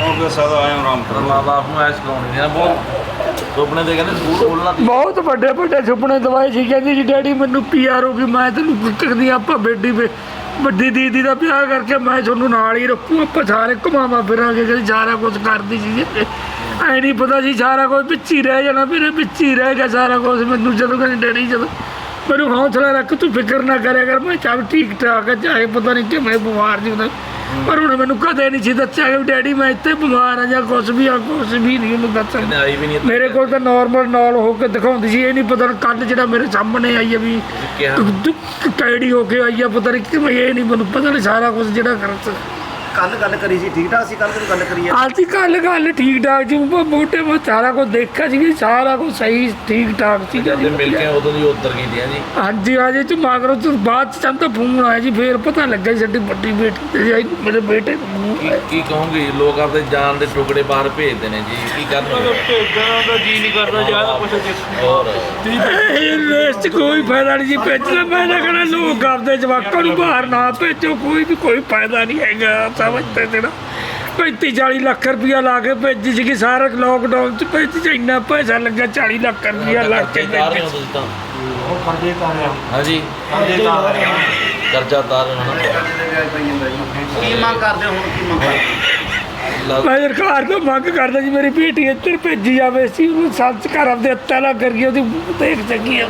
ਉਹ ਫਿਰ ਸਦਾ ਆਇਆ ਆਰਾਮ ਕਰੋ। ਮਾਂ ਬਾਪ ਨੂੰ ਐਸ ਕਰਾਉਣੀ ਹੈ ਬਹੁਤ ਸੁਪਨੇ ਦੇ ਕਹਿੰਦੇ ਸਕੂਲ ਖੋਲਣਾ ਬਹੁਤ ਵੱਡੇ ਵੱਡੇ ਸੁਪਨੇ ਦਵਾਏ ਸੀ। ਕਹਿੰਦੀ ਜੀ ਡੈਡੀ ਮੈਨੂੰ ਪੀਆਰ ਹੋ ਗਈ ਮੈਂ ਤੈਨੂੰ ਕਹਿੰਦੀ ਆਪਾਂ ਬੇਟੀ ਵੇ ਵੱਡੀ ਦੀਦੀ ਦਾ ਵਿਆਹ ਕਰਕੇ ਮੈਂ ਤੁਹਾਨੂੰ ਨਾਲ ਹੀ ਰੱਖੂ ਆਪਾਂ ਸਾਰੇ ਘੁਮਾਵਾ ਫਿਰਾਂਗੇ ਕਿ ਸਾਰਾ ਕੁਝ ਕਰਦੀ ਸੀ ਐ ਨਹੀਂ ਪਤਾ ਸੀ ਸਾਰਾ ਕੁਝ ਵਿੱਚ ਹੀ ਰਹਿ ਜਾਣਾ ਮੇਰੇ ਵਿੱਚ ਹੀ ਰਹਿ ਗਿਆ ਸਾਰਾ ਕੁਝ ਮੈਨੂੰ ਜਦੋਂ ਕਹਿੰਦੀ ਡੈਡੀ ਜਦੋਂ ਮੈਨੂੰ ਹੌਸਲਾ ਰੱਖ ਤੂੰ ਫਿਕਰ ਨਾ ਕਰਿਆ ਕਰ ਮੈਂ ਚੱਲ ਠੀਕ ਠਾਕ ਆ ਚਾਹੇ ਪਤਾ ਨਹੀਂ ਕਿਵੇਂ ਬਿਮਾਰ ਜੀ ਹੁੰਦਾ। ਪਰ ਉਹਨੇ ਮੈਨੂੰ ਕਦੇ ਨਹੀਂ ਸੀ ਦੱਸਿਆ ਕਿ ਡੈਡੀ ਮੈਂ ਇੱਥੇ ਬਿਮਾਰ ਆ ਜਾਂ ਕੁਝ ਵੀ ਆ ਕੁਝ ਵੀ ਨਹੀਂ ਉਹਨੂੰ ਦੱਸਿਆ। ਆਈ ਵੀ ਨਹੀਂ ਮੇਰੇ ਕੋਲ ਤਾਂ ਨਾਰਮਲ ਨਾਲ ਹੋ ਕੇ ਦਿਖਾਉਂਦੀ ਸੀ ਇਹ ਨਹੀਂ ਪਤਾ ਕੱਲ ਜਿਹੜਾ ਮੇਰੇ ਸਾਹਮਣੇ ਆਈ ਹੈ ਵੀ ਕੈੜੀ ਹੋ ਕੇ ਆਈ ਹੈ ਪਤਾ ਨਹੀਂ ਕਿਵੇਂ ਇਹ ਨਹੀਂ ਮੈਨੂੰ ਪਤਾ ਨਹੀਂ ਸਾਰਾ ਕੁਝ ਜਿਹੜਾ ਕਰ ਕੱਲ ਗੱਲ ਕਰੀ ਸੀ ਠੀਕ ਠਾਕ ਸੀ ਕੱਲ ਜਦੋਂ ਗੱਲ ਕਰੀ ਅੱਜ ਕੱਲ ਗੱਲ ਠੀਕ ਠਾਕ ਜੀ ਉਹ ਮੋਟੇ ਮੋ ਸਾਰਾ ਕੁਝ ਦੇਖਿਆ ਸੀ ਵੀ ਸਾਰਾ ਕੁਝ ਸਹੀ ਠੀਕ ਠਾਕ ਸੀ ਜਦ ਮਿਲ ਕੇ ਉਦੋਂ ਦੀ ਉਤਰ ਗਈ ਦੀਆਂ ਜੀ। ਹਾਂਜੀ ਹਾਂਜੀ ਚ ਮਗਰੋਂ ਤੋਂ ਬਾਅਦ ਚ ਸਾਨੂੰ ਤਾਂ ਫੋਨ ਆਇਆ ਜੀ ਫੇਰ ਪਤਾ ਲੱਗਾ ਜੀ ਸਾਡੀ ਵੱਡੀ ਬੇਟੀ ਤੇ ਆਈ ਮੇਰੇ ਬੇਟੇ ਨੂੰ ਕੀ ਕੀ ਕਹੋਗੇ ਲੋਕ ਆਪਦੇ ਜਾਨ ਦੇ ਟੁਕੜੇ ਬਾਹਰ ਭੇਜਦੇ ਨੇ ਜੀ ਕੀ ਕਰਨਗੇ? ਭੇਜਣਾ ਦਾ ਜੀ ਨਹੀਂ ਕਰਦਾ ਜ਼ਿਆਦਾ ਕੁਛ ਹੋਰ। ਇਹ ਰੇਸ 'ਚ ਕੋਈ ਫਾਇਦਾ ਨਹੀਂ ਜੀ ਭੇਜਣਾ ਮੈਂ ਨਾ ਲੋਕ ਆਪਦੇ ਜਵਾਕਾਂ ਨੂੰ ਬਾਹਰ ਨਾ ਭੇਜੋ ਕੋਈ ਵੀ ਕੋਈ ਫਾਇਦਾ ਨਹੀਂ ਹੈਗਾ। ਸਮਝਦੇ ਤੇ ਨਾ 35 40 ਲੱਖ ਰੁਪਇਆ ਲਾ ਕੇ ਭੇਜੀ ਸੀਗੀ ਸਾਰਾ ਲੋਕਡਾਊਨ 'ਚ ਭੇਜੀ ਸੀ ਇੰਨਾ ਪੈਸਾ ਲੱਗਾ 40 ਲੱਖ ਰੁਪਇਆ ਲਾ ਕੇ ਤਾਰ ਰਹੇ ਹੋ ਤੁਸੀਂ ਤਾਂ? ਉਹ ਕਰਜ਼ੇ ਤਾਰ ਰਹੇ ਹਾਂਜੀ। ਕਰਜ਼ੇ ਤਾਰ ਰਹੇ ਕਰਜ਼ਾ ਤਾਰ ਰਹੇ ਹੋ ਨਾ? ਕੀ ਮੰਗ ਕਰਦੇ ਹੋ ਹੁਣ ਕੀ ਮੰਗ ਮੈਂ ਸਰਕਾਰ ਤੋਂ ਮੰਗ ਕਰਦਾ ਜੀ ਮੇਰੀ ਬੇਟੀ ਇੱਧਰ ਭੇਜੀ ਜਾਵੇ ਸੀ ਉਹਨੂੰ ਸੱਚ ਘਰ ਆਪਦੇ ਹੱਥਾਂ ਨਾਲ ਕਰੀਏ ਉਹਦੀ ਦੇਖ ਚੱਕੀ ਆ।